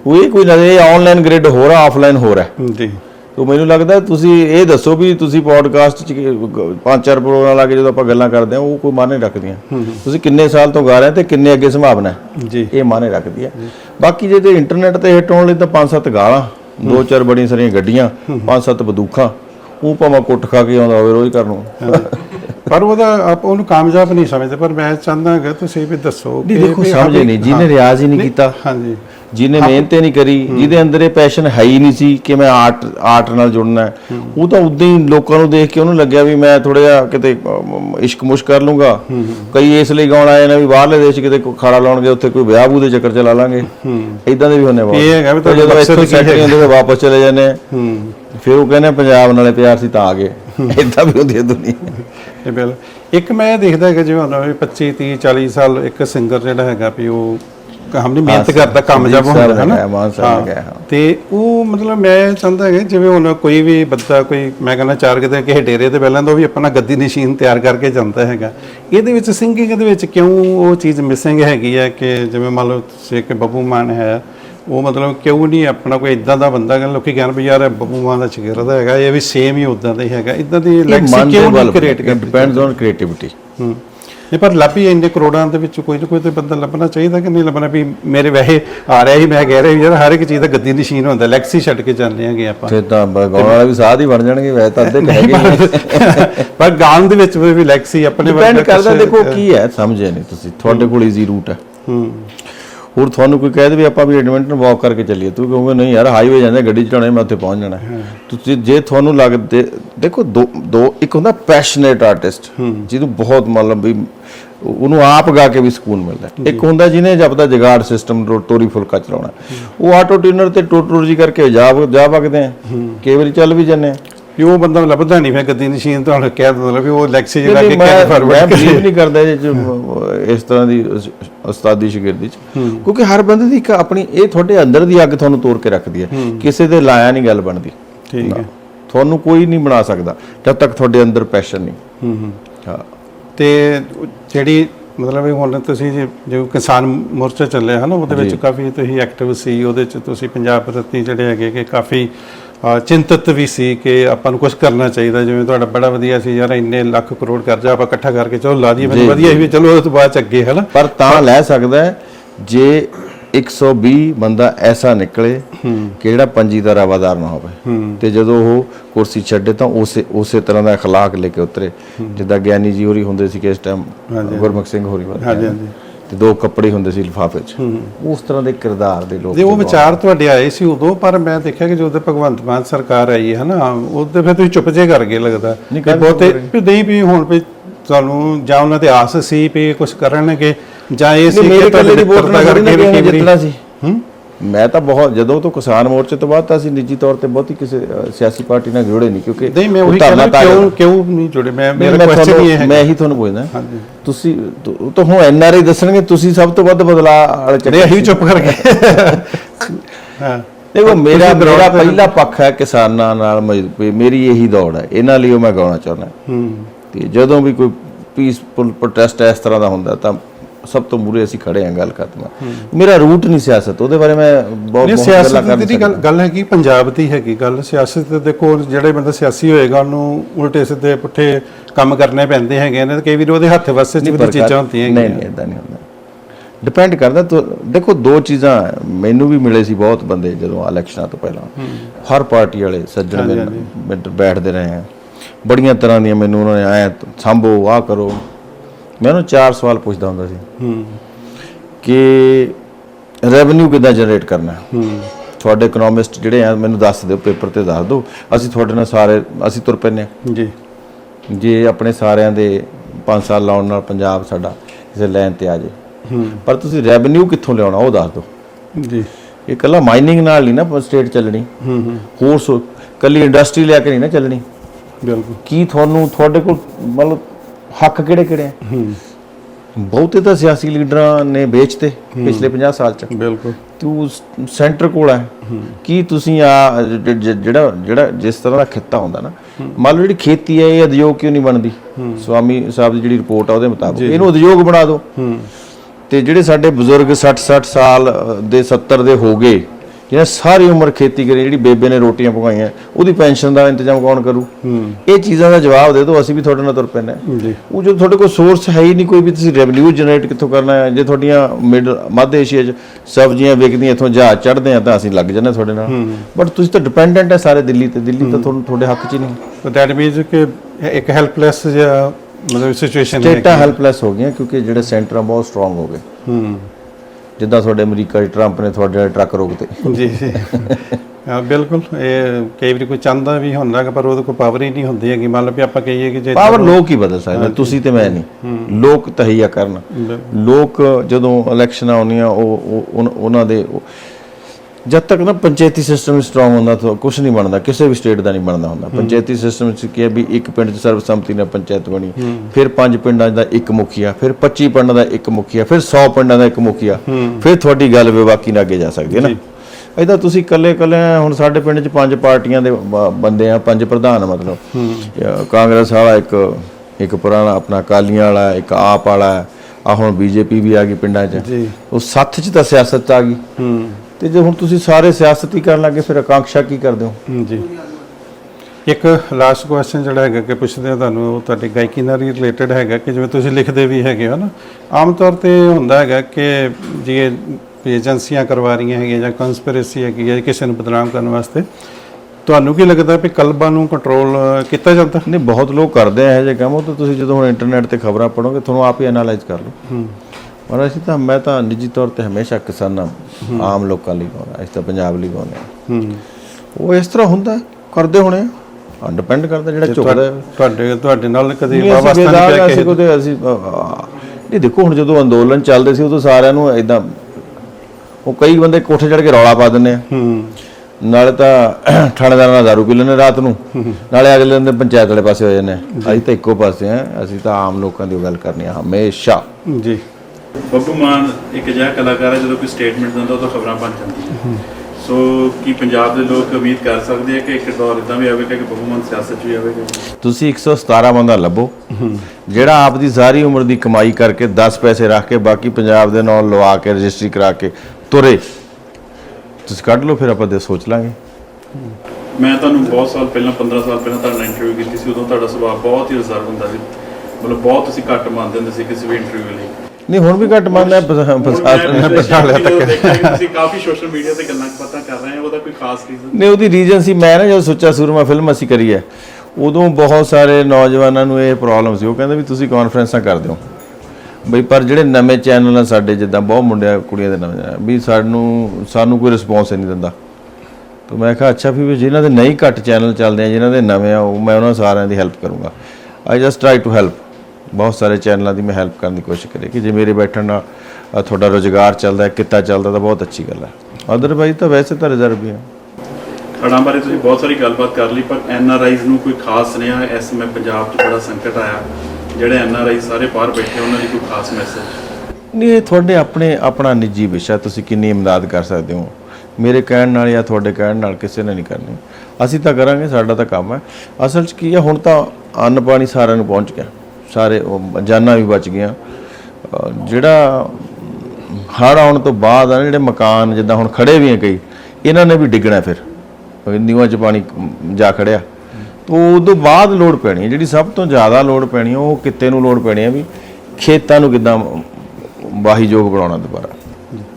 ਉਹ ਇਹ ਕੋਈ ਨਾ ਇਹ ਆਨਲਾਈਨ ਗ੍ਰਿਡ ਹੋ ਰਿਹਾ ਆਫਲਾਈਨ ਹੋ ਰਿਹਾ ਜੀ। ਤੋ ਮੈਨੂੰ ਲੱਗਦਾ ਤੁਸੀਂ ਇਹ ਦੱਸੋ ਵੀ ਤੁਸੀਂ ਪੋਡਕਾਸਟ 'ਚ ਪੰਜ ਚਾਰ ਪ੍ਰੋਗਰਾਮ ਲਾ ਕੇ ਜਦੋਂ ਆਪਾਂ ਗੱਲਾਂ ਕਰਦੇ ਆ ਉਹ ਕੋਈ ਮਾਨੇ ਰੱਖਦੀਆਂ। ਤੁਸੀਂ ਕਿੰਨੇ ਸਾਲ ਤੋਂ ਗਾ ਰਹੇ ਤੇ ਕਿੰਨੇ ਅੱਗੇ ਸੰਭਾਵਨਾ ਹੈ? ਜੀ। ਇਹ ਮਾਨੇ ਰੱਖਦੀ ਹੈ ਬਾਕੀ ਜੇ ਤੇ ਇੰਟਰਨੈਟ ਤੇ ਹਿੱਟ ਹੋਣ ਲਈ ਤਾਂ ਪੰਜ ਸੱਤ ਗਾਲਾਂ ਦੋ ਚਾਰ ਬੜੀਆਂ ਸਾਰੀਆਂ ਗੱਡੀਆਂ ਪੰਜ ਸੱਤ ਬੰਦੂਕਾਂ ਉਹ ਭਾਵੇਂ ਕੁੱਟ ਖਾ ਕੇ ਆਉਂਦਾ ਹੋਵੇ ਰੋਜ਼ ਕਰਨ ਨੂੰ। ਪਰ ਉਹਦਾ ਆਪ ਉਹਨੂੰ ਕਾਮਯਾਬ ਨਹੀਂ ਸਮਝਦੇ ਪਰ ਮੈਂ ਚਾਹੁੰਦਾ ਕਿ ਤੁਸੀਂ ਵੀ ਦੱਸੋ ਕਿ ਦੇਖੋ ਸਮਝੇ ਨਹੀਂ ਜਿਹਨੇ ਰਿਆਜ਼ ਹੀ ਨਹੀਂ ਕੀਤਾ। ਹਾਂਜੀ। ਜਿਹਨੇ ਮਿਹਨਤ ਨਹੀਂ ਕਰੀ ਜਿਹਦੇ ਅੰਦਰ ਇਹ ਪੈਸ਼ਨ ਹੈ ਹੀ ਨਹੀਂ ਸੀ ਕਿ ਮੈਂ ਆਰਟ ਆਰਟ ਨਾਲ ਜੁੜਨਾ ਉਹ ਤਾਂ ਉਦਾਂ ਹੀ ਲੋਕਾਂ ਨੂੰ ਦੇਖ ਕੇ ਉਹਨੂੰ ਲੱਗਿਆ ਵੀ ਮੈਂ ਥੋੜਾ ਜਿਹਾ ਕਿਤੇ ਇਸ਼ਕ ਮੁਸ਼ ਕਰ ਲੂੰਗਾ। ਕਈ ਇਸ ਲਈ ਗਾਉਣ ਆਏ ਨੇ ਵੀ ਬਾਹਰਲੇ ਦੇਸ਼ ਕਿਤੇ ਖਾੜਾ ਲਾਉਣਗੇ ਉੱਥੇ ਕੋਈ ਵਿਆਹ ਬੂ ਦੇ ਚੱਕਰ ਚ ਲਾ ਲਾਂਗੇ ਇਦਾਂ ਦੇ ਵੀ ਹੁੰਨੇ ਬਹੁਤ। ਇਹ ਹੈਗਾ ਵੀ ਤੇ ਤੁਹਾਡਾ ਜਦੋਂ ਇੱਥੋਂ ਕੀ ਸੈੱਟ ਨਹੀਂ ਹੁੰਦੇ ਵਾਪਸ ਚਲੇ ਜਾਂਦੇ ਫਿਰ ਉਹ ਕਹਿੰਦੇ ਪੰਜਾਬ ਨਾਲੇ ਪਿਆਰ ਸੀ ਤਾਂ ਆ ਗਏ। ਇਦਾਂ ਵੀ ਹੁੰਦੀ ਹੈ ਦੁਨੀਆ। ਇਹ ਬਿਲ ਇੱਕ ਮੈਂ ਦੇਖਦਾ ਹੈਗਾ ਜਿਵੇਂ ਹੁਣ ਵੀ 25 30 40 ਸਾਲ ਇੱਕ ਸਿੰਗਰ ਜਿਹੜਾ ਹੈਗਾ ਵੀ ਉਹ ਹਮਨੇ ਮਿਹਨਤ ਹਾਂ, ਕਰਦਾ ਸੰਦੀਪ ਸਾਹਿਬ ਹੁੰਦਾ ਹੈ ਨੇ ਮਾਨ ਸਾਹਿਬ ਨੇ ਹਾਂ। ਕਿਹਾ, ਹਾਂ। ਤੇ ਉਹ ਮਤਲਬ ਮੈਂ ਚਾਹੁੰਦਾ ਹੈਗਾ ਜਿਵੇਂ ਹੁਣ ਕੋਈ ਵੀ ਬੰਦਾ ਕੋਈ ਮੈਂ ਕਹਿੰਦਾ ਚਾਰ ਕਿਤੇ ਕਿਸੇ ਡੇਰੇ ਤੇ ਪਹਿਲਾਂ ਤੋਂ ਵੀ ਆਪਣਾ ਗੱਦੀ ਨਸ਼ੀਨ ਤਿਆਰ ਕਰਕੇ ਜਾਂਦਾ ਹੈਗਾ। ਇਹਦੇ ਵਿੱਚ ਸਿੰਗਿੰਗ ਦੇ ਵਿੱਚ ਕਿਉਂ ਉਹ ਚੀਜ਼ ਮਿਸਿੰਗ ਹੈਗੀ ਹੈ ਕਿ ਜਿਵੇਂ ਮੰਨ ਲਓ ਤੁਸੀਂ ਕਿ ਬੱਬੂ ਮਾਨ ਹੈ ਉਹ ਮਤਲਬ ਕਿਉਂ ਨਹੀਂ ਆਪਣਾ ਕੋਈ ਇਦਾਂ ਦਾ ਬੰਦਾ ਕਿ ਲੋਕੀ ਕਹਿਣ ਵੀ ਯਾਰ ਬੱਬੂ ਮਾਨ ਦਾ ਸ਼ਗਿਰਦ ਹੈਗਾ ਇਹ ਵੀ ਸੇਮ ਹੀ ਉਦਾਂ ਦਾ ਹੀ ਹੈਗਾ ਇਦਾਂ ਦੀ ਲੈਕਸੀ ਦੇ ਕਿਉਂ ਨਹੀਂ ਕ੍ਰੀਏਟ ਡਿਪੈਂਡਸ ਔਨ ਕ੍ਰੀਏਟੀਵਿਟੀ ਹੂੰ। ਨਹੀਂ ਪਰ ਲੱਭੀ ਇੰਨੇ ਕਰੋੜਾਂ ਦੇ ਵਿੱਚ ਕੋਈ ਨਾ ਕੋਈ ਤੇ ਬੰਦਾ ਲੱਭਣਾ ਚਾਹੀਦਾ ਕਿ ਨਹੀਂ ਲੱਭਣਾ ਵੀ ਮੇਰੇ ਵੈਸੇ ਆ ਰਿਹਾ ਹੀ ਮੈਂ ਕਹਿ ਰਿਹਾ ਯਾਰ ਹਰ ਇੱਕ ਚੀਜ਼ ਦਾ ਗੱਦੀ ਨਸ਼ੀਨ ਹੁੰਦਾ ਲੈਕਸੀ ਛੱਡ ਕੇ ਜਾਂਦੇ ਹੈਗੇ ਆਪਾਂ। ਫਿਰ ਤਾਂ ਗਾਉਣ ਵਾਲਾ ਵੀ ਸਾਧ ਹੀ ਬਣ ਜਾਣਗੇ ਵੈਸੇ ਤਾਂ ਅੱਧੇ ਹੈਗੇ। ਪਰ ਗਾਣ ਦੇ ਵਿੱਚ ਵੀ ਲੈਕਸੀ ਆਪਣੇ ਡਿਪੈਂਡ ਵਰਗਾ ਕਰਦਾ ਦੇਖੋ ਕੀ ਹੈ ਸਮਝੇ ਨਹੀਂ ਤੁਸੀਂ ਤੁਹਾਡੇ ਕੋਲ ਈਜ਼ੀ ਰੂਟ ਹੈ। ਹੂੰ। ਹੋਰ ਤੁਹਾਨੂੰ ਕੋਈ ਕਹਿ ਦੇ ਵੀ ਆਪਾਂ ਵੀ ਐਡਮਿੰਟਨ ਵਾਕ ਕਰਕੇ ਚੱਲੀਏ। ਤੂੰ ਕਹੋਗੇ ਨਹੀਂ ਯਾਰ ਹਾਈਵੇ ਜਾਂਦੇ ਗੱਡੀ ਚੜਾਉਣੇ ਮੈਂ ਉੱਥੇ ਪਹੁੰਚ ਜਾਣਾ। ਤੁਸੀਂ ਜੇ ਤੁਹਾਨੂੰ ਲੱਗਦੇ ਦੇਖੋ ਦੋ ਦੋ ਇੱਕ ਹੁੰਦਾ ਪੈਸ਼ਨੇਟ ਆਰਟਿਸਟ ਜਿਹਨੂੰ ਬਹੁਤ ਮਤਲਬ ਵੀ ਉਹਨੂੰ ਆਪ ਗਾ ਕੇ ਵੀ ਸਕੂਨ ਮਿਲਦਾ। ਇੱਕ ਹੁੰਦਾ ਜਿਹਨੇ ਆਪਦਾ ਜਗਾੜ ਸਿਸਟਮ ਤੋਰੀ ਫੁਲਕਾ ਚਲਾਉਣਾ ਉਹ ਆਟੋ ਟਿਊਨਰ ਤੇ ਟੋਟਰ ਜੀ ਕਰਕੇ ਜਾ ਜਾ ਵਗਦੇ ਆ ਕਈ ਵਾਰੀ ਚੱਲ ਵੀ ਜੰਨੇ ਆ ਵੀ ਉਹ ਬੰਦਾ ਲੱਭਦਾ ਨਹੀਂ ਫਿਰ ਗੱਦੀ ਨਸ਼ੀਨ ਤੁਹਾਨੂੰ ਕਹਿ ਦਿੰਦਾ ਵੀ ਉਹ ਲੈਕਸੀ ਜਿਹੜਾ ਕਿ ਮੈਂ ਫਾਰਵਰਡ ਬਲੀਵ ਨਹੀਂ ਕਰਦਾ ਇਹ 'ਚ, ਇਸ ਤਰ੍ਹਾਂ ਦੀ ਉਸ- ਉਸਤਾਦੀ ਸ਼ਾਗਿਰਦੀ ਚ। ਕਿਉਂਕਿ ਹਰ ਬੰਦੇ ਦੀ ਇੱਕ ਆਪਣੀ ਇਹ ਤੁਹਾਡੇ ਅੰਦਰ ਦੀ ਅੱਗ ਤੁਹਾਨੂੰ ਤੋੜ ਕੇ ਰੱਖਦੀ ਹੈ। ਕਿਸੇ ਦੇ ਲਾਇਆ ਨਹੀਂ ਗੱਲ ਬਣਦੀ। ਠੀਕ ਹੈ। ਤੁਹਾਨੂੰ ਕੋਈ ਨਹੀਂ ਬਣਾ ਸਕਦਾ ਜਦ ਤੱਕ ਤੁਹਾਡੇ ਅੰਦਰ ਪੈਸ਼ਨ ਨਹੀਂ। ਹੂੰ ਹੂੰ। ਹਾਂ। ਤੇ ਜਿਹੜੀ ਮਤਲਬ ਇਹ ਹੁਣ ਤੁਸੀਂ ਜੇ- ਕਿਸਾਨ ਮੋਰਚਾ ਚੱਲਿਆ ਹੈ ਨਾ ਉਹਦੇ ਵਿੱਚ ਕਾਫੀ ਤੁਸੀਂ ਐਕਟਿਵ ਸੀ ਉਹਦੇ ਚ ਤੁਸੀਂ ਪੰਜਾਬ ਪ੍ਰਤੀ ਜਿਹੜੇ ਹੈਗੇ ਕਿ ਕਾਫੀ ਚਿੰਤਤ ਵੀ ਸੀ ਕਿ ਆਪਾਂ ਨੂੰ ਕੁਝ ਕਰਨਾ ਚਾਹੀਦਾ ਜਿਵੇਂ ਤੁਹਾਡਾ ਬੜਾ ਵਧੀਆ ਸੀ ਯਾਰ ਇੰਨੇ ਲੱਖ ਕਰੋੜ ਕਰਜ਼ਾ ਆਪਾਂ ਇਕੱਠਾ ਕਰਕੇ ਚਲੋ ਲਾ ਦਈਏ ਮੈਨੂੰ ਵਧੀਆ ਸੀ ਵੀ ਚਲੋ ਉਸ ਤੋਂ ਬਾਅਦ ਚ ਅੱਗੇ ਹੈ ਨਾ ਪਰ ਤਾਂ ਲੈ ਸਕਦਾ ਹੈ ਜੇ 120 ਬੰਦਾ ਐਸਾ ਨਿਕਲੇ ਕਿ ਜਿਹੜਾ ਪੰਜੀ ਦਾ ਰਵਾਦਾਰ ਨਾ ਹੋਵੇ ਤੇ ਜਦੋਂ ਉਹ ਕੁਰਸੀ ਛੱਡੇ ਤਾਂ ਉਸੇ ਉਸੇ ਤਰ੍ਹਾਂ ਦਾ اخلاق ਲੈ ਕੇ ਉਤਰੇ ਜਿੱਦਾਂ ਗਿਆਨੀ ਜੀ ਹੋਰੀ ਹੁੰਦੇ ਸੀ ਕਿ ਇਸ ਟਾਈਮ ਗੁਰਮੁਖ ਸਿੰਘ ਹੋਰੀ ਵਾਲੇ ਹਾਂਜੀ ਹਾਂਜੀ ਤੇ ਦੋ ਕੱਪੜੇ ਹੁੰਦੇ ਸੀ ਲਿਫਾਫੇ 'ਚ। ਉਸ ਤਰ੍ਹਾਂ ਦੇ ਕਿਰਦਾਰ ਦੇ ਲੋਕ ਜੇ ਉਹ ਵਿਚਾਰ ਤੁਹਾਡੇ ਆਏ ਸੀ ਉਦੋਂ ਪਰ ਮੈਂ ਦੇਖਿਆ ਕਿ ਜਦੋਂ ਭਗਵੰਤ ਮਾਨ ਸਰਕਾਰ ਆਈ ਹੈ ਨਾ ਉਹਦੇ ਫਿਰ ਤੁਸੀਂ ਚੁੱਪ ਜੇ ਕਰ ਗਏ ਲੱਗਦਾ। ਨਹੀਂ, ਕਿ ਬਹੁਤੇ ਵੀ ਨਹੀਂ ਵੀ ਹੁਣ ਵੀ ਤੁਹਾਨੂੰ ਜਾਂ ਉਹਨਾਂ ਤੇ ਆਸ ਸੀ ਵੀ ਕੁਝ ਕਰਨਗੇ ਜਾਂ ਇਹ ਸੀ ਮੇਰੇ ਤੁਹਾਡੇ ਦੀ ਨਾ ਕਰਕੇ ਵਾਰੀ- ਜਿੱਤਣਾ ਸੀ। ਹੂੰ? ਮੈਂ ਤਾਂ ਬਹੁਤ ਜਦੋਂ ਤੋਂ ਕਿਸਾਨ ਮੋਰਚੇ ਤੋਂ ਬਾਅਦ ਤਾਂ ਅਸੀਂ ਨਿੱਜੀ ਤੌਰ ਤੇ ਬਹੁਤੀ ਕਿਸੇ ਸਿਆਸੀ ਪਾਰਟੀ ਨਾਲ ਜੁੜੇ ਨਹੀਂ ਕਿਉਂਕਿ ਨਹੀਂ ਮੈਂ ਉਹ ਤਾਂ- ਕਿਉਂ ਕਿਉਂ ਨਹੀਂ ਜੁੜੇ? ਮੈਂ ਮੇਰਾ ਕੁਐਸਚਨ ਹੀ ਇਹ ਹੈ ਮੈਂ ਹੀ ਤੁਹਾਨੂੰ ਪੁੱਛਦਾ। ਤੁਸੀਂ ਤੁ- ਹੁਣ ਐਨਆਰਆਈ ਦੱਸਣਗੇ ਤੁਸੀਂ ਸਭ ਤੋਂ ਵੱਧ ਬਦਲਾ ਵਾਲੇ ਚੱਕਰ ਨਹੀਂ ਅਸੀਂ ਚੁੱਪ ਕਰ ਗਏ ਹਾਂ। ਦੇਖੋ ਮੇਰਾ ਮੇਰਾ ਪਹਿਲਾ ਪੱਖ ਹੈ ਕਿਸਾਨਾਂ ਨਾਲ ਮੇਰੀ ਇਹੀ ਦੌੜ ਹੈ। ਇਹਨਾਂ ਲਈ ਉਹ ਮੈਂ ਗਾਉਣਾ ਚਾਹੁੰਦਾ। ਹੂੰ। ਤੇ ਜਦੋਂ ਵੀ ਕੋਈ ਪੀਸਫੁਲ ਪ੍ਰੋਟੈਸਟ ਇਸ ਤਰ੍ਹਾਂ ਦਾ ਹੁੰਦਾ ਤਾਂ ਸਭ ਤੋਂ ਮੂਰੇ ਅਸੀਂ ਖੜੇ ਹਾਂ ਗੱਲ ਖਤਮ ਹੈ ਮੇਰਾ ਰੂਟ ਨਹੀਂ ਸਿਆਸਤ ਉਹਦੇ ਬਾਰੇ ਮੈਂ ਬਹੁਤ ਬਹੁਤ ਗੱਲਾਂ ਸਿਆਸਤ ਦੀ ਗੱਲ ਗੱਲ ਹੈਗੀ ਪੰਜਾਬ ਦੀ ਹੈਗੀ ਗੱਲ। ਸਿਆਸਤ ਤੇ ਦੇਖੋ ਜਿਹੜੇ ਬੰਦਾ ਸਿਆਸੀ ਹੋਏਗਾ ਉਹਨੂੰ ਉਲਟੇ ਸਿੱਧੇ ਪੁੱਠੇ ਕੰਮ ਕਰਨੇ ਪੈਂਦੇ ਹੈਗੇ ਨੇ ਕਈ ਵਾਰ ਉਹਦੇ ਹੱਥ ਵਸੇ ਚ ਵੀ ਚੀਜ਼ਾਂ ਹੁੰਦੀਆਂ ਨਹੀਂ ਨਹੀਂ ਇਦਾਂ ਨਹੀਂ ਹੁੰਦਾ। ਡਿਪੈਂਡ ਕਰਦਾ ਤੋ ਦੇਖੋ ਦੋ ਚੀਜ਼ਾਂ ਹੈ। ਮੈਨੂੰ ਵੀ ਮਿਲੇ ਸੀ ਬਹੁਤ ਬੰਦੇ ਜਦੋਂ ਇਲੈਕਸ਼ਨਾਂ ਤੋਂ ਪਹਿਲਾਂ। ਹਰ ਪਾਰਟੀ ਵਾਲੇ ਸੱਜਣ ਮੇਰੇ ਬੈਠਦੇ ਰਹੇ ਆ। ਬੜੀਆਂ ਤਰ੍ਹਾਂ ਦੀਆਂ ਮੈਨੂੰ ਉਹਨਾਂ ਨੇ ਆਇਆ ਸੰਭੋ ਆਹ ਕਰੋ। ਮੈਂ ਉਹਨੂੰ ਚਾਰ ਸਵਾਲ ਪੁੱਛਦਾ ਹੁੰਦਾ ਸੀ। ਹੂੰ। ਕਿ ਰੈਵਨਿਊ ਕਿੱਦਾਂ ਜਨਰੇਟ ਕਰਨਾ ਹੈ? ਤੁਹਾਡੇ ਇਕਨੋਮਿਸਟ ਜਿਹੜੇ ਆ ਮੈਨੂੰ ਦੱਸ ਦਿਓ ਪੇਪਰ ਤੇ ਦੱਸ ਦਿਓ। ਅਸੀਂ ਤੁਹਾਡੇ ਨਾਲ ਸਾਰੇ ਅਸੀਂ ਤੁਰ ਹਾਂ। ਜੀ। ਜੇ ਆਪਣੇ ਸਾਰਿਆਂ ਦੇ 5 ਸਾਲ ਲਾਉਣ ਨਾਲ ਪੰਜਾਬ ਸਾਡਾ ਕਿਸੇ ਲਾਈਨ ਤੇ ਆ ਜੇ। ਹੂੰ। ਪਰ ਤੁਸੀਂ ਰੈਵਨਿਊ ਕਿੱਥੋਂ ਲਿਆਉਣਾ ਉਹ ਦੱਸ ਦਿਓ। ਜੀ। ਇਹ ਇਕੱਲਾ ਮਾਈਨਿੰਗ ਨਾਲ ਨਹੀਂ ਨਾ ਸਟੇਟ ਚੱਲਣੀ। ਹੂੰ ਹੂੰ। ਹੋਰ ਕੱਲੀ ਇੰਡਸਟਰੀ ਲਿਆ ਕੇ ਨਹੀਂ ਨਾ ਚੱਲਣੀ। ਬਿਲਕੁਲ। ਕੀ ਤੁਹਾਨੂੰ ਤੁਹਾਡੇ ਕੋਲ ਮਤਲਬ ਹੱਕ ਕਿਹੜੇ ਕਿਹੜੇ ਆ? ਬਹੁਤੇ ਤਾਂ ਸਿਆਸੀ ਲੀਡਰਾਂ ਨੇ ਵੇਚਤੇ ਪਿਛਲੇ 50 ਸਾਲ ਚ। ਬਿਲਕੁਲ। ਤੂੰ ਸੈਂਟਰ ਕੋਲ ਹੈ। ਕੀ ਤੁਸੀਂ ਆ ਜਿਹੜਾ ਜਿਹੜਾ ਜਿਸ ਤਰ੍ਹਾਂ ਦਾ ਖਿੱਤਾ ਹੁੰਦਾ ਨਾ ਮੰਨ ਲਓ ਜਿਹੜੀ ਖੇਤੀ ਹੈ ਇਹ ਉਦਯੋਗ ਕਿਉਂ ਨਹੀਂ ਬਣਦੀ? ਸਵਾਮੀ ਸਾਹਿਬ ਦੀ ਜਿਹੜੀ ਰਿਪੋਰਟ ਆ ਉਹਦੇ ਮੁਤਾਬਕ। ਇਹਨੂੰ ਉਦਯੋਗ ਬਣਾ ਦਿਓ। ਤੇ ਜਿਹੜੇ ਸਾਡੇ ਬਜ਼ੁਰਗ 60 60 ਸਾਲ ਦੇ 70 ਦੇ ਹੋ ਗਏ ਜਿਹਨੇ ਸਾਰੀ ਉਮਰ ਖੇਤੀ ਕਰੀ ਜਿਹੜੀ ਬੇਬੇ ਨੇ ਰੋਟੀਆਂ ਪਕਾਈਆਂ ਉਹਦੀ ਪੈਨਸ਼ਨ ਦਾ ਇੰਤਜ਼ਾਮ ਕੌਣ ਕਰੂ? ਇਹ ਚੀਜ਼ਾਂ ਦਾ ਜਵਾਬ ਦੇ ਦਿਓ ਅਸੀਂ ਵੀ ਤੁਹਾਡੇ ਨਾਲ ਤੁਰ ਜੀ। ਉਹ ਜੋ ਤੁਹਾਡੇ ਕੋਲ ਸੋਰਸ ਹੈ ਹੀ ਨਹੀਂ ਕੋਈ ਵੀ ਤੁਸੀਂ ਰੈਵਨਿਊ ਜਨਰੇਟ ਕਿੱਥੋਂ ਕਰਨਾ ਹੈ? ਜੇ ਤੁਹਾਡੀਆਂ ਮਿਡ ਮੱਧ ਏਸ਼ੀਆ 'ਚ ਸਬਜ਼ੀਆਂ ਵਿਕਦੀਆਂ ਇੱਥੋਂ ਜਹਾਜ਼ ਚੜ੍ਹਦੇ ਆ ਤਾਂ ਅਸੀਂ ਲੱਗ ਜਾਂਦੇ ਤੁਹਾਡੇ ਨਾਲ। ਬਟ ਤੁਸੀਂ ਤਾਂ ਡਿਪੈਂਡੈਂਟ ਹੈ ਸਾਰੇ ਦਿੱਲੀ ਤੇ। ਦਿੱਲੀ ਤਾਂ ਤੁਹਾਨੂੰ ਤੁਹਾਡੇ ਹੱਕ 'ਚ ਹੀ ਨਹੀਂ। ਦੈਟ ਮੀਨਸ ਕਿ ਇੱਕ ਹੈਲਪਲੈਸ ਜਿਹਾ ਮਤਲਬ ਸਿਚੁਏਸ਼ਨ ਹੈ ਸਟੇਟਾਂ ਹੈਲਪਲੈਸ ਹੋ ਗਈਆਂ ਕਿਉਂਕਿ ਜਿਹੜੇ ਸੈਂਟਰ ਆ ਬਹੁਤ ਸਟਰੋਂਗ ਹੋ ਗਏ। ਹੂੰ। ਜਿੱਦਾਂ ਤੁਹਾਡੇ ਅਮਰੀਕਾ 'ਚ ਟਰੰਪ ਨੇ ਤੁਹਾਡੇ ਨਾਲ ਟਰੱਕ ਰੋਕਤੇ। ਜੀ ਜੀ। ਹਾਂ ਬਿਲਕੁਲ ਇਹ ਕਈ ਵਾਰੀ ਕੋਈ ਚਾਹੁੰਦਾ ਵੀ ਹੁੰਦਾ ਪਰ ਉਹਦੇ ਕੋਲ ਪਾਵਰ ਹੀ ਨਹੀਂ ਹੁੰਦੀ ਹੈਗੀ। ਮੰਨ ਲਓ ਵੀ ਆਪਾਂ ਕਹੀਏ ਕਿ ਜੇ ਪਾਵਰ ਲੋਕ ਹੀ ਬਦਲ ਸਕਦੇ ਤੁਸੀਂ ਤੇ ਮੈਂ ਨਹੀਂ। ਲੋਕ ਤਹਈਆ ਕਰਨ। ਲੋਕ ਜਦੋਂ ਇਲੈਕਸ਼ਨ ਆਉਣੀਆਂ ਉਹ ਉਹਨਾਂ ਦੇ ਜਦ ਤੱਕ ਨਾ ਪੰਚਾਇਤੀ ਸਿਸਟਮ ਸਟਰੋਂਗ ਹੁੰਦਾ ਤਾਂ ਕੁਝ ਨਹੀਂ ਬਣਦਾ ਕਿਸੇ ਵੀ ਸਟੇਟ ਦਾ ਨਹੀਂ ਬਣਦਾ ਹੁੰਦਾ। ਪੰਚਾਇਤੀ ਸਿਸਟਮ ਚ ਕੀ ਹੈ ਵੀ ਇੱਕ ਪਿੰਡ ਚ ਸਰਬਸੰਮਤੀ ਨਾਲ ਪੰਚਾਇਤ ਬਣੀ ਫਿਰ ਪੰਜ ਪਿੰਡਾਂ ਦਾ ਇੱਕ ਮੁਖੀਆ ਫਿਰ 25 ਪਿੰਡਾਂ ਦਾ ਇੱਕ ਮੁਖੀਆ ਫਿਰ 100 ਪਿੰਡਾਂ ਦਾ ਇੱਕ ਮੁਖੀਆ ਫਿਰ ਤੁਹਾਡੀ ਗੱਲ ਵਿਵਾਕੀ ਨਾਲ ਅੱਗੇ ਜਾ ਸਕਦੀ ਹੈ ਨਾ। ਇਹਦਾ ਤੁਸੀਂ ਇਕੱਲੇ ਇਕੱਲੇ ਹੁਣ ਸਾਡੇ ਪਿੰਡ ਚ ਪੰਜ ਪਾਰਟੀਆਂ ਦੇ ਬੰਦੇ ਆ ਪੰਜ ਪ੍ਰਧਾਨ ਮਤਲਬ। ਕਾਂਗਰਸ ਵਾਲਾ ਇੱਕ ਇੱਕ ਪੁਰਾਣਾ ਆਪਣਾ ਅਕਾਲੀਆਂ ਵਾਲਾ ਇੱਕ ਆਪ ਵਾਲਾ ਆ ਹੁਣ ਬੀਜੇਪੀ ਵੀ ਆ ਗਈ ਪਿੰਡਾਂ 'ਚ। ਉਹ ਸੱਥ 'ਚ ਤਾਂ ਸਿਆਸਤ ਆ ਗਈ। ਹੂੰ। ਤੇ ਜੇ ਹੁਣ ਤੁਸੀਂ ਸਾਰੇ ਸਿਆਸਤ ਕਰਨ ਲੱਗੇ ਫਿਰ ਆਕਾਂक्षा ਕੀ ਕਰਦੇ ਹੋ? ਜੀ। ਇੱਕ ਲਾਸਟ ਕੁਐਸਚਨ ਜਿਹੜਾ ਹੈਗਾ ਕਿ ਪੁੱਛਦੇ ਆ ਤੁਹਾਨੂੰ ਉਹ ਤੁਹਾਡੀ ਗਾਇਕੀ ਨਾਲ ਰਿਲੇਟਡ ਹੈਗਾ ਕਿ ਜਿਵੇਂ ਤੁਸੀਂ ਲਿਖਦੇ ਵੀ ਹੈਗੇ ਹੋ ਨਾ। ਆਮ ਤੌਰ ਤੇ ਹੁੰਦਾ ਹੈਗਾ ਕਿ ਜੀ ਏਜੰਸੀਆਂ ਕਰਵਾ ਰਹੀਆਂ ਹੈਗੀਆਂ ਜਾਂ ਕਨਸਪੀਰੇਸੀ ਹੈਗੀ ਹੈ ਕਿਸੇ ਨੂੰ ਬਦਨਾਮ ਕਰਨ ਵਾਸਤੇ ਤੁਹਾਨੂੰ ਕੀ ਲੱਗਦਾ ਵੀ ਕਲਬਾਂ ਨੂੰ ਕੰਟਰੋਲ ਕੀਤਾ ਜਾਂਦਾ? ਨਹੀਂ ਬਹੁਤ ਲੋਕ ਕਰਦੇ ਆ ਇਹ ਜਿਹੇ ਕੰਮ ਉਹ ਤਾਂ ਤੁਸੀਂ ਜਦੋਂ ਹੁਣ ਇੰਟਰਨੈਟ ਤੇ ਖਬਰਾਂ ਪੜੋਗੇ ਤੁਹਾਨੂੰ ਆਪ ਹੀ ਐਨਾਲਾਈਜ਼ ਕਰ ਲਓ। ਹੂੰ। ਪਰ ਅਸੀਂ ਤਾਂ ਮੈਂ ਤਾਂ ਨਿੱਜੀ ਤੌਰ ਤੇ ਹਮੇਸ਼ਾ ਕਿਸਾਨਾਂ ਆਮ ਲੋਕਾਂ ਲਈ ਗਾਉਣਾ ਅਸੀਂ ਤਾਂ ਪੰਜਾਬ ਲਈ ਗਾਉਂਦੇ। ਹਾਂ। ਉਹ ਇਸ ਤਰ੍ਹਾਂ ਹੁੰਦਾ ਕਰਦੇ ਹੋਣੇ ਆ। ਡਿਪੈਂਡ ਕਰਦਾ ਜਿਹੜਾ ਝੁਕਦਾ। ਤੁਹਾਡੇ ਤੁਹਾਡੇ ਨਾਲ ਕਦੇ ਵਾਸਤਾ ਨਹੀਂ ਪਿਆ ਕਿਸੇ ਕੋਤੇ ਅਸੀਂ ਨਹੀਂ ਦੇਖੋ ਹੁਣ ਜਦੋਂ ਅੰਦੋਲਨ ਚੱਲਦੇ ਸੀ ਉਦੋਂ ਸਾਰਿਆਂ ਨੂੰ ਇਦਾਂ ਉਹ ਕਈ ਬੰਦੇ ਕੋਠੇ ਚੜ ਕੇ ਰੌਲਾ ਪਾ ਦਿੰਦੇ ਆ। ਹੂੰ। ਨਾਲੇ ਤਾਂ ਥਾਣੇਦਾਰਾਂ ਨਾਲ ਦਾਰੂ ਪੀ ਲੈਂਦੇ ਰਾਤ ਨੂੰ। ਨਾਲੇ ਅਗਲੇ ਦਿਨ ਪੰਚਾਇਤ ਵਾਲੇ ਪਾਸੇ ਹੋ ਜਾਂਦੇ ਆ। ਅਸੀਂ ਤਾਂ ਇੱਕੋ ਪਾਸੇ ਆ ਅਸੀਂ ਤਾਂ ਆਮ ਲੋਕਾਂ ਦੀ ਗੱਲ ਕਰਨੀ ਆ ਹਮੇਸ਼ਾ। ਜੀ। ਬੱਬੂ ਮਾਨ ਇੱਕ ਅਜਿਹਾ ਕਲਾਕਾਰ ਹੈ ਜਦੋਂ ਕੋਈ ਸਟੇਟਮੈਂਟ ਦਿੰਦਾ ਤਾਂ ਖਬਰਾਂ ਬਣ ਜਾਂਦੀਆਂ। ਸੋ ਕੀ ਪੰਜਾਬ ਦੇ ਲੋਕ ਉਮੀਦ ਕਰ ਸਕਦੇ ਆ ਕਿ ਇੱਕ ਦੌਰ ਇਦਾਂ ਵੀ ਆਵੇਗਾ ਕਿ ਬੱਬੂ ਮਾਨ ਸਿਆਸਤ 'ਚ ਵੀ ਆਵੇਗਾ? ਤੁਸੀਂ 117 ਬੰਦਾ ਲੱਭੋ। ਜਿਹੜਾ ਆਪ ਦੀ ਸਾਰੀ ਉਮਰ ਦੀ ਕਮਾਈ ਕਰਕੇ 10 ਪੈਸੇ ਰੱਖ ਕੇ ਬਾਕੀ ਪੰਜਾਬ ਦੇ ਨਾਲ ਲਵਾ ਕੇ ਰਜਿਸਟਰੀ ਕਰਾ ਕੇ ਤੁਰੇ। ਤੁਸੀਂ ਕੱਢ ਲਓ ਫਿਰ ਆਪਾਂ ਦੇ ਸੋਚ ਲਾਂਗੇ। ਮੈਂ ਤੁਹਾਨੂੰ ਬਹੁਤ ਸਾਲ ਪਹਿਲਾਂ 15 ਸਾਲ ਪਹਿਲਾਂ ਤੁਹਾਡਾ ਇੰਟਰਵਿਊ ਕੀਤੀ ਸੀ ਉਦੋਂ ਤੁਹਾਡਾ ਸੁਭਾਅ ਬਹੁਤ ਹੀ ਰਿਜ਼ਰਵ ਹੁੰਦਾ ਸੀ। ਮਤਲਬ ਬਹੁਤ ਤੁਸੀਂ ਘੱਟ ਮੰਨਦੇ ਹੁੰਦੇ ਸੀ ਕਿਸੇ ਵੀ ਇੰਟਰਵਿਊ ਲਈ। ਨਹੀਂ ਹੁਣ ਵੀ ਘੱਟ ਮੰਨਦਾ ਫਸਾ ਹੁਣ ਮੈਂ ਪਿਛਲੇ ਬਚਾ ਲਿਆ ਜਦੋਂ ਦੇਖਿਆ ਕਿ ਤੁਸੀਂ ਕਾਫੀ ਸੋਸ਼ਲ ਮੀਡੀਆ ਤੇ ਗੱਲਾਂ ਪਤਾ ਕਰ ਰਹੇ ਹੋ ਉਹਦਾ ਕੋਈ ਖਾਸ ਰੀਜ਼ਨ ਨਹੀਂ ਉਹਦੀ ਰੀਜਨ ਸੀ ਮੈਂ ਨਾ ਜਦੋਂ ਸੋਚਿਆ ਸੂਰਮਾ ਫਿਲਮ ਅਸੀਂ ਕਰੀ ਹੈ ਉਦੋਂ ਬਹੁਤ ਸਾਰੇ ਨੌਜਵਾਨਾਂ ਨੂੰ ਇਹ ਪ੍ਰੋਬਲਮ ਸੀ। ਉਹ ਕਹਿੰਦੇ ਵੀ ਤੁਸੀਂ ਕਾਨਫਰੰਸਾਂ ਕਰਦੇ ਹੋ। ਬਈ ਪਰ ਜਿਹੜੇ ਨਵੇਂ ਚੈਨਲ ਆ ਸਾਡੇ ਜਿੱਦਾਂ ਬਹੁਤ ਮੁੰਡਿਆਂ ਕੁੜੀਆਂ ਦੇ ਨਵੇਂ ਵੀ ਸਾਨੂੰ ਸਾਨੂੰ ਕੋਈ ਰਿਸਪੌਂਸ ਨਹੀਂ ਦਿੰਦਾ। ਤਾਂ ਮੈਂ ਕਿਹਾ ਅੱਛਾ ਵੀ ਜਿਨ੍ਹਾਂ ਦੇ ਨਹੀਂ ਘੱਟ ਚੈਨਲ ਚੱਲਦੇ ਆ ਜਿਨ੍ਹਾਂ ਦੇ ਨਵੇਂ ਆ ਉਹ ਮੈਂ ਉਹਨਾਂ ਸਾਰਿਆਂ ਦੀ ਹੈਲਪ ਕਰੂੰਗਾ। I just try to help ਬਹੁਤ ਸਾਰੇ ਚੈਨਲਾਂ ਦੀ ਮੈਂ ਹੈਲਪ ਕਰਨ ਦੀ ਕੋਸ਼ਿਸ਼ ਕਰੀ ਕਿ ਜੇ ਮੇਰੇ ਬੈਠਣ ਨਾਲ ਤੁਹਾਡਾ ਰੋਜ਼ਗਾਰ ਚੱਲਦਾ ਹੈ ਕਿੱਤਾ ਚੱਲਦਾ ਤਾਂ ਬਹੁਤ ਅੱਛੀ ਗੱਲ ਹੈ। ਅਦਰਵਾਈਜ਼ ਤਾਂ ਵੈਸੇ ਤਾਂ ਰਿਜ਼ਰਵ ਹੀ ਹੈ। ਹੜ੍ਹਾਂ ਬਾਰੇ ਤੁਸੀਂ ਬਹੁਤ ਸਾਰੀ ਗੱਲਬਾਤ ਕਰ ਲਈ ਪਰ ਐਨ ਆਰ ਆਈਜ਼ ਨੂੰ ਕੋਈ ਖਾਸ ਸੁਨੇਹਾ ਇਸ ਸਮੇਂ ਪੰਜਾਬ 'ਚ ਬੜਾ ਸੰਕਟ ਆਇਆ। ਜਿਹੜੇ ਐਨ ਆਰ ਆਈ ਸਾਰੇ ਬਾਹਰ ਬੈਠੇ ਉਹਨਾਂ ਲਈ ਕੋਈ ਖਾਸ ਮੈਸੇਜ ਨਹੀਂ ਇਹ ਤੁਹਾਡੇ ਆਪਣੇ ਆਪਣਾ ਨਿੱਜੀ ਵਿਸ਼ਾ ਤੁਸੀਂ ਕਿੰਨੀ ਇਮਦਾਦ ਕਰ ਸਕਦੇ ਹੋ? ਮੇਰੇ ਕਹਿਣ ਨਾਲ ਜਾਂ ਤੁਹਾਡੇ ਕਹਿਣ ਨਾਲ ਕਿਸੇ ਨੇ ਨਹੀਂ ਕਰਨੀ। ਅਸੀਂ ਤਾਂ ਕਰਾਂਗੇ ਸਾਡਾ ਤਾਂ ਕੰਮ ਹੈ। ਅਸਲ 'ਚ ਕੀ ਹੈ ਹੁਣ ਤਾਂ ਅੰਨ ਪਾਣੀ ਸਾਰਿਆਂ ਨੂੰ ਪਹੁੰਚ ਗਿਆ। ਸਾਰੇ ਉਹ ਜਾਨਾਂ ਵੀ ਬਚ ਗਈਆਂ। ਜਿਹੜਾ ਹੜ੍ਹ ਆਉਣ ਤੋਂ ਬਾਅਦ ਆ ਨਾ ਜਿਹੜੇ ਮਕਾਨ ਜਿੱਦਾਂ ਹੁਣ ਖੜੇ ਵੀ ਆ ਕਈ, ਇਹਨਾਂ ਨੇ ਵੀ ਡਿੱਗਣਾ ਫਿਰ। ਨਿਊਆਂ 'ਚ ਪਾਣੀ ਜਾ ਖੜਿਆ ਤੋਂ ਉਦੋਂ ਬਾਅਦ ਲੋੜ ਪੈਣੀ ਹੈ ਜਿਹੜੀ ਸਭ ਤੋਂ ਜ਼ਿਆਦਾ ਲੋੜ ਪੈਣੀ ਉਹ ਕਿੱਤੇ ਨੂੰ ਲੋੜ ਪੈਣੀ ਹੈ ਵੀ ਖੇਤਾਂ ਨੂੰ ਕਿੱਦਾਂ ਵਾਹੀਯੋਗ ਬਣਾਉਣਾ ਦੁਬਾਰਾ।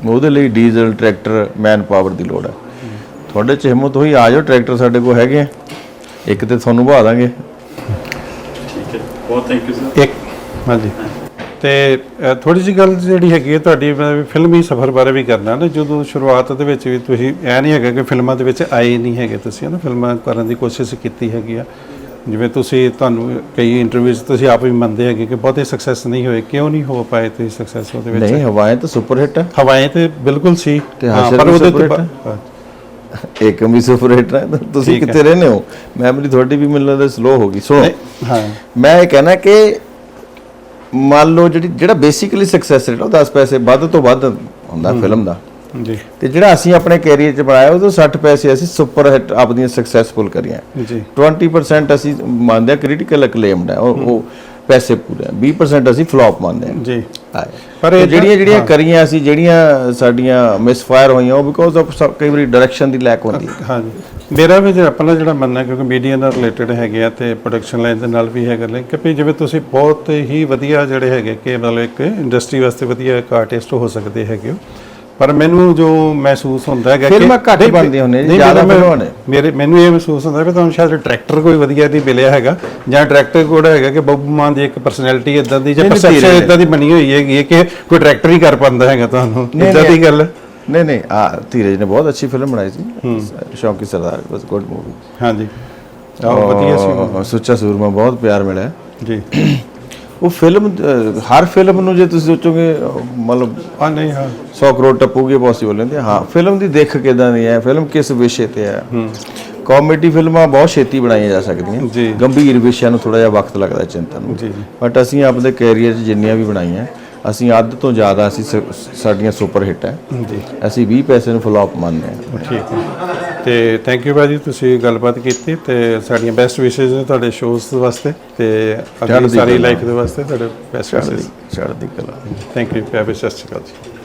ਉਹਦੇ ਲਈ ਡੀਜ਼ਲ, ਟਰੈਕਟਰ ਮੈਨ ਪਾਵਰ ਦੀ ਲੋੜ ਹੈ ਤੁਹਾਡੇ ਚ ਹਿੰਮਤ ਹੋਈ, ਆ ਜਾਓ, ਟਰੈਕਟਰ ਸਾਡੇ ਕੋਲ ਹੈਗੇ ਆ। ਇੱਕ ਤੇ ਤੁਹਾਨੂੰ ਬਹਾ ਦਾਂਗੇ। ਬਹੁਤ ਥੈਂਕ ਯੂ ਸਰ ਇੱਕ ਹਾਂਜੀ। ਤੇ ਥੋੜੀ ਜਿਹੀ ਗੱਲ ਜਿਹੜੀ ਹੈਗੀ ਹੈ ਤੁਹਾਡੀ ਮੈਂ ਵੀ ਫਿਲਮੀ ਸਫ਼ਰ ਬਾਰੇ ਵੀ ਕਰਨਾ ਨਾ ਜਦੋਂ ਸ਼ੁਰੂਆਤ ਦੇ ਵਿੱਚ ਵੀ ਤੁਸੀਂ ਐ ਨਹੀਂ ਹੈਗਾ ਕਿ ਫਿਲਮਾਂ ਦੇ ਵਿੱਚ ਆਏ ਨਹੀਂ ਹੈਗੇ ਤੁਸੀਂ ਨਾ ਫਿਲਮਾਂ ਕਰਨ ਦੀ ਕੋਸ਼ਿਸ਼ ਕੀਤੀ ਹੈਗੀ ਆ। ਜਿਵੇਂ ਤੁਸੀਂ ਤੁਹਾਨੂੰ ਕਈ ਇੰਟਰਵਿਊਜ਼ ਤੁਸੀਂ ਆਪ ਵੀ ਮੰਨਦੇ ਹੈਗੇ ਕਿ ਬਹੁਤੇ ਸਕਸੈਸ ਨਹੀਂ ਹੋਏ ਕਿਉਂ ਨਹੀਂ ਹੋ ਪਾਏ ਤੁਸੀਂ ਸਕਸੈਸ ਉਹਦੇ ਵਿੱਚ? ਨਹੀਂ ਹਵਾएं ਤਾਂ ਸੁਪਰ ਹਿੱਟ ਹੈ ਹਵਾएं ਤੇ ਬਿਲਕੁਲ ਸੀ। ਪਰ ਉਹਦੇ ਤੋਂ ਏਕਮ ਵੀ ਸੁਪਰ ਹਿੱਟ ਹੈ ਤੁਸੀਂ। ਕਿੱਥੇ ਰਹਿੰਦੇ ਹੋ? ਮੈਮਰੀ ਤੁਹਾਡੀ ਵੀ ਮੈਨੂੰ ਲੱਗਦਾ ਸਲੋ ਹੋ ਗਈ। ਸੁਣੋ ਹਾਂ। ਮੈਂ ਇਹ ਕਹਿਣਾ ਕਿ ਮੰਨ ਲਓ ਜਿਹੜੀ ਜਿਹੜਾ ਬੇਸਿਕਲੀ ਸਕਸੈਸ ਰੇਟ ਉਹ 10 ਪੈਸੇ ਵੱਧ ਤੋਂ ਵੱਧ ਹੁੰਦਾ ਫਿਲਮ ਦਾ। ਜੀ। ਤੇ ਜਿਹੜਾ ਅਸੀਂ ਆਪਣੇ ਕੈਰੀਅਰ 'ਚ ਬਣਾਇਆ ਉਹ ਤੋਂ 60 ਪੈਸੇ ਅਸੀਂ ਸੁਪਰ ਹਿੱਟ ਆਪਣੀਆਂ ਸਕਸੈਸਫੁਲ ਕਰੀਆਂ। ਜੀ। 20% ਅਸੀਂ ਮੰਨਦੇ ਹਾਂ ਕ੍ਰਿਟੀਕਲ ਅਕਲੇਮਡ ਹੈ। ਉਹ ਪੈਸੇ ਪੂਰੇ ਆ। 20% ਅਸੀਂ ਫਲॉप ਮੰਨਦੇ ਹਾਂ। ਜੀ। ਪਰ ਇਹ ਜਿਹੜੀਆਂ ਜਿਹੜੀਆਂ। ਕਰੀਆਂ ਅਸੀਂ ਜਿਹੜੀਆਂ ਸਾਡੀਆਂ ਮਿਸਫਾਇਰ ਹੋਈਆਂ ਉਹ ਬਿਕੋਜ਼ ਆਫ ਕਈ ਵਾਰੀ ਡਾਇਰੈਕਸ਼ਨ ਦੀ ਲੈਕ ਹੁੰਦੀ ਹੈ। ਹਾਂਜੀ। ਮੇਰਾ ਵੀ ਜਿਹੜਾ ਆਪਣਾ ਜਿਹੜਾ ਮੰਨਣਾ ਕਿਉਂਕਿ ਮੀਡੀਆ ਨਾਲ ਰਿਲੇਟਡ ਹੈਗੇ ਆ ਤੇ ਪ੍ਰੋਡਕਸ਼ਨ ਲਾਈਨ ਦੇ ਨਾਲ ਵੀ ਹੈਗਾ ਲਿੰਕ ਕਿ ਜਿਵੇਂ ਤੁਸੀਂ ਬਹੁਤ ਹੀ ਵਧੀਆ ਜਿਹੜੇ ਹੈਗੇ ਕਿ ਮਤਲਬ ਇੱਕ ਇੰਡਸਟਰੀ ਵਾਸਤੇ ਵਧੀਆ ਇੱਕ ਆਰਟਿਸਟ ਹੋ ਸਕਦੇ ਹੈਗੇ ਹੋ ਪਰ ਮੈਨੂੰ ਜੋ ਮਹਿਸੂਸ ਹੁੰਦਾ ਹੈਗਾ ਫਿਲਮਾਂ ਘੱਟ ਬਣਦੀਆਂ ਹੁੰਦੀਆਂ ਜੀ, ਜ਼ਿਆਦਾ ਫਿਲਮਾਂ ਨੇ। ਮੇਰੇ ਮੈਨੂੰ ਇਹ ਮਹਿਸੂਸ ਹੁੰਦਾ ਵੀ ਤੁਹਾਨੂੰ ਸ਼ਾਇਦ ਡਾਇਰੈਕਟਰ ਕੋਈ ਵਧੀਆ ਨਹੀਂ ਮਿਲਿਆ ਹੈਗਾ ਜਾਂ ਡਾਇਰੈਕਟਰ ਕੋਲ ਹੈਗਾ ਕਿ ਬੱਬੂ ਮਾਨ ਦੀ ਇੱਕ ਪਰਸਨੈਲਿਟੀ ਇਦਾਂ ਦੀ ਜਾਂ ਨਹੀਂ, ਨਹੀਂ, ਪਰਸੈਪਸ਼ਨ ਧੀਰੇ ਇਦਾਂ ਦੀ ਬਣੀ ਹੋਈ ਹੈਗੀ ਹੈ ਕਿ ਕੋਈ ਡਾਇਰੈਕਟਰ ਹੀ ਕਰ ਪਾਉਂਦਾ ਹੈਗਾ ਤੁਹਾਨੂੰ ਨਹੀਂ, ਇਦਾਂ ਦੀ ਨਹੀਂ। ਗੱਲ ਨਹੀਂ ਨਹੀਂ ਆ ਧੀਰਜ ਨੇ ਬਹੁਤ ਅੱਛੀ ਫਿਲਮ ਬਣਾਈ ਸੀ। ਸ਼ੌਂਕੀ ਸਰਦਾਰ ਵਾਸ ਗੁੱਡ ਮੂਵੀ ਹਾਂਜੀ। ਆਹ ਵਧੀਆ ਸੀ। ਸੁੱਚਾ ਸੂਰਮਾ ਬਹੁਤ ਪਿਆਰ ਮਿਲਿਆ। ਜੀ। ਉਹ ਫਿਲਮ ਅਹ, ਹਰ ਫਿਲਮ ਨੂੰ ਜੇ ਤੁਸੀਂ ਸੋਚੋਗੇ ਅਹ, ਮਤਲਬ ਆ ਨਹੀਂ ਹਾਂ। 100 ਕਰੋੜ ਟੱਪੂਗੀ ਪੋਸੀਬਲ ਨਹੀਂ ਹਾਂ। ਫਿਲਮ ਦੀ ਦਿੱਖ ਕਿਦਾਂ ਦੀ ਹੈ? ਫਿਲਮ ਕਿਸ ਵਿਸ਼ੇ ਤੇ ਹੈ? ਕਾਮੇਡੀ ਫਿਲਮਾਂ ਬਹੁਤ ਛੇਤੀ ਬਣਾਈਆਂ ਜਾ ਸਕਦੀਆਂ। ਗੰਭੀਰ ਵਿਸ਼ਿਆਂ ਨੂੰ ਥੋੜਾ ਜਿਹਾ ਵਕਤ ਲੱਗਦਾ ਚਿੰਤਨ ਨੂੰ। ਜੀ। ਬਟ ਅਸੀਂ ਆਪਣੇ ਕੈਰੀਅਰ 'ਚ ਜਿੰਨੀਆਂ ਵੀ ਬਣਾਈਆਂ ਅਸੀਂ ਅੱਧ ਤੋਂ ਜ਼ਿਆਦਾ ਅਸੀਂ ਸ- ਸਾਡੀਆਂ ਸੁਪਰ ਹਿੱਟ ਹੈ। ਜੀ। ਅਸੀਂ 20 ਪੈਸੇ ਨੂੰ ਫਲॉप ਮੰਨਦੇ ਹਾਂ। ਠੀਕ ਹੈ। ਤੇ ਥੈਂਕ ਯੂ ਭਾਜੀ ਤੁਸੀਂ ਗੱਲਬਾਤ ਕੀਤੀ ਤੇ ਸਾਡੀਆਂ ਬੈਸਟ ਵਿਸ਼ੇਸ ਨੇ ਤੁਹਾਡੇ ਸ਼ੋਜ਼ ਵਾਸਤੇ ਤੇ ਅਗਲੀ ਸਾਰੀ। ਲਾਈਫ ਦੇ ਵਾਸਤੇ ਤੁਹਾਡੇ ਬੈਸਟ ਵਿਸ਼ੇਸ ਚੜ੍ਹਦੀ ਕਲਾ। ਥੈਂਕ ਯੂ ਪਿਆਰੇ ਸਤਿ ਸ਼੍ਰੀ ਅਕਾਲ ਜੀ।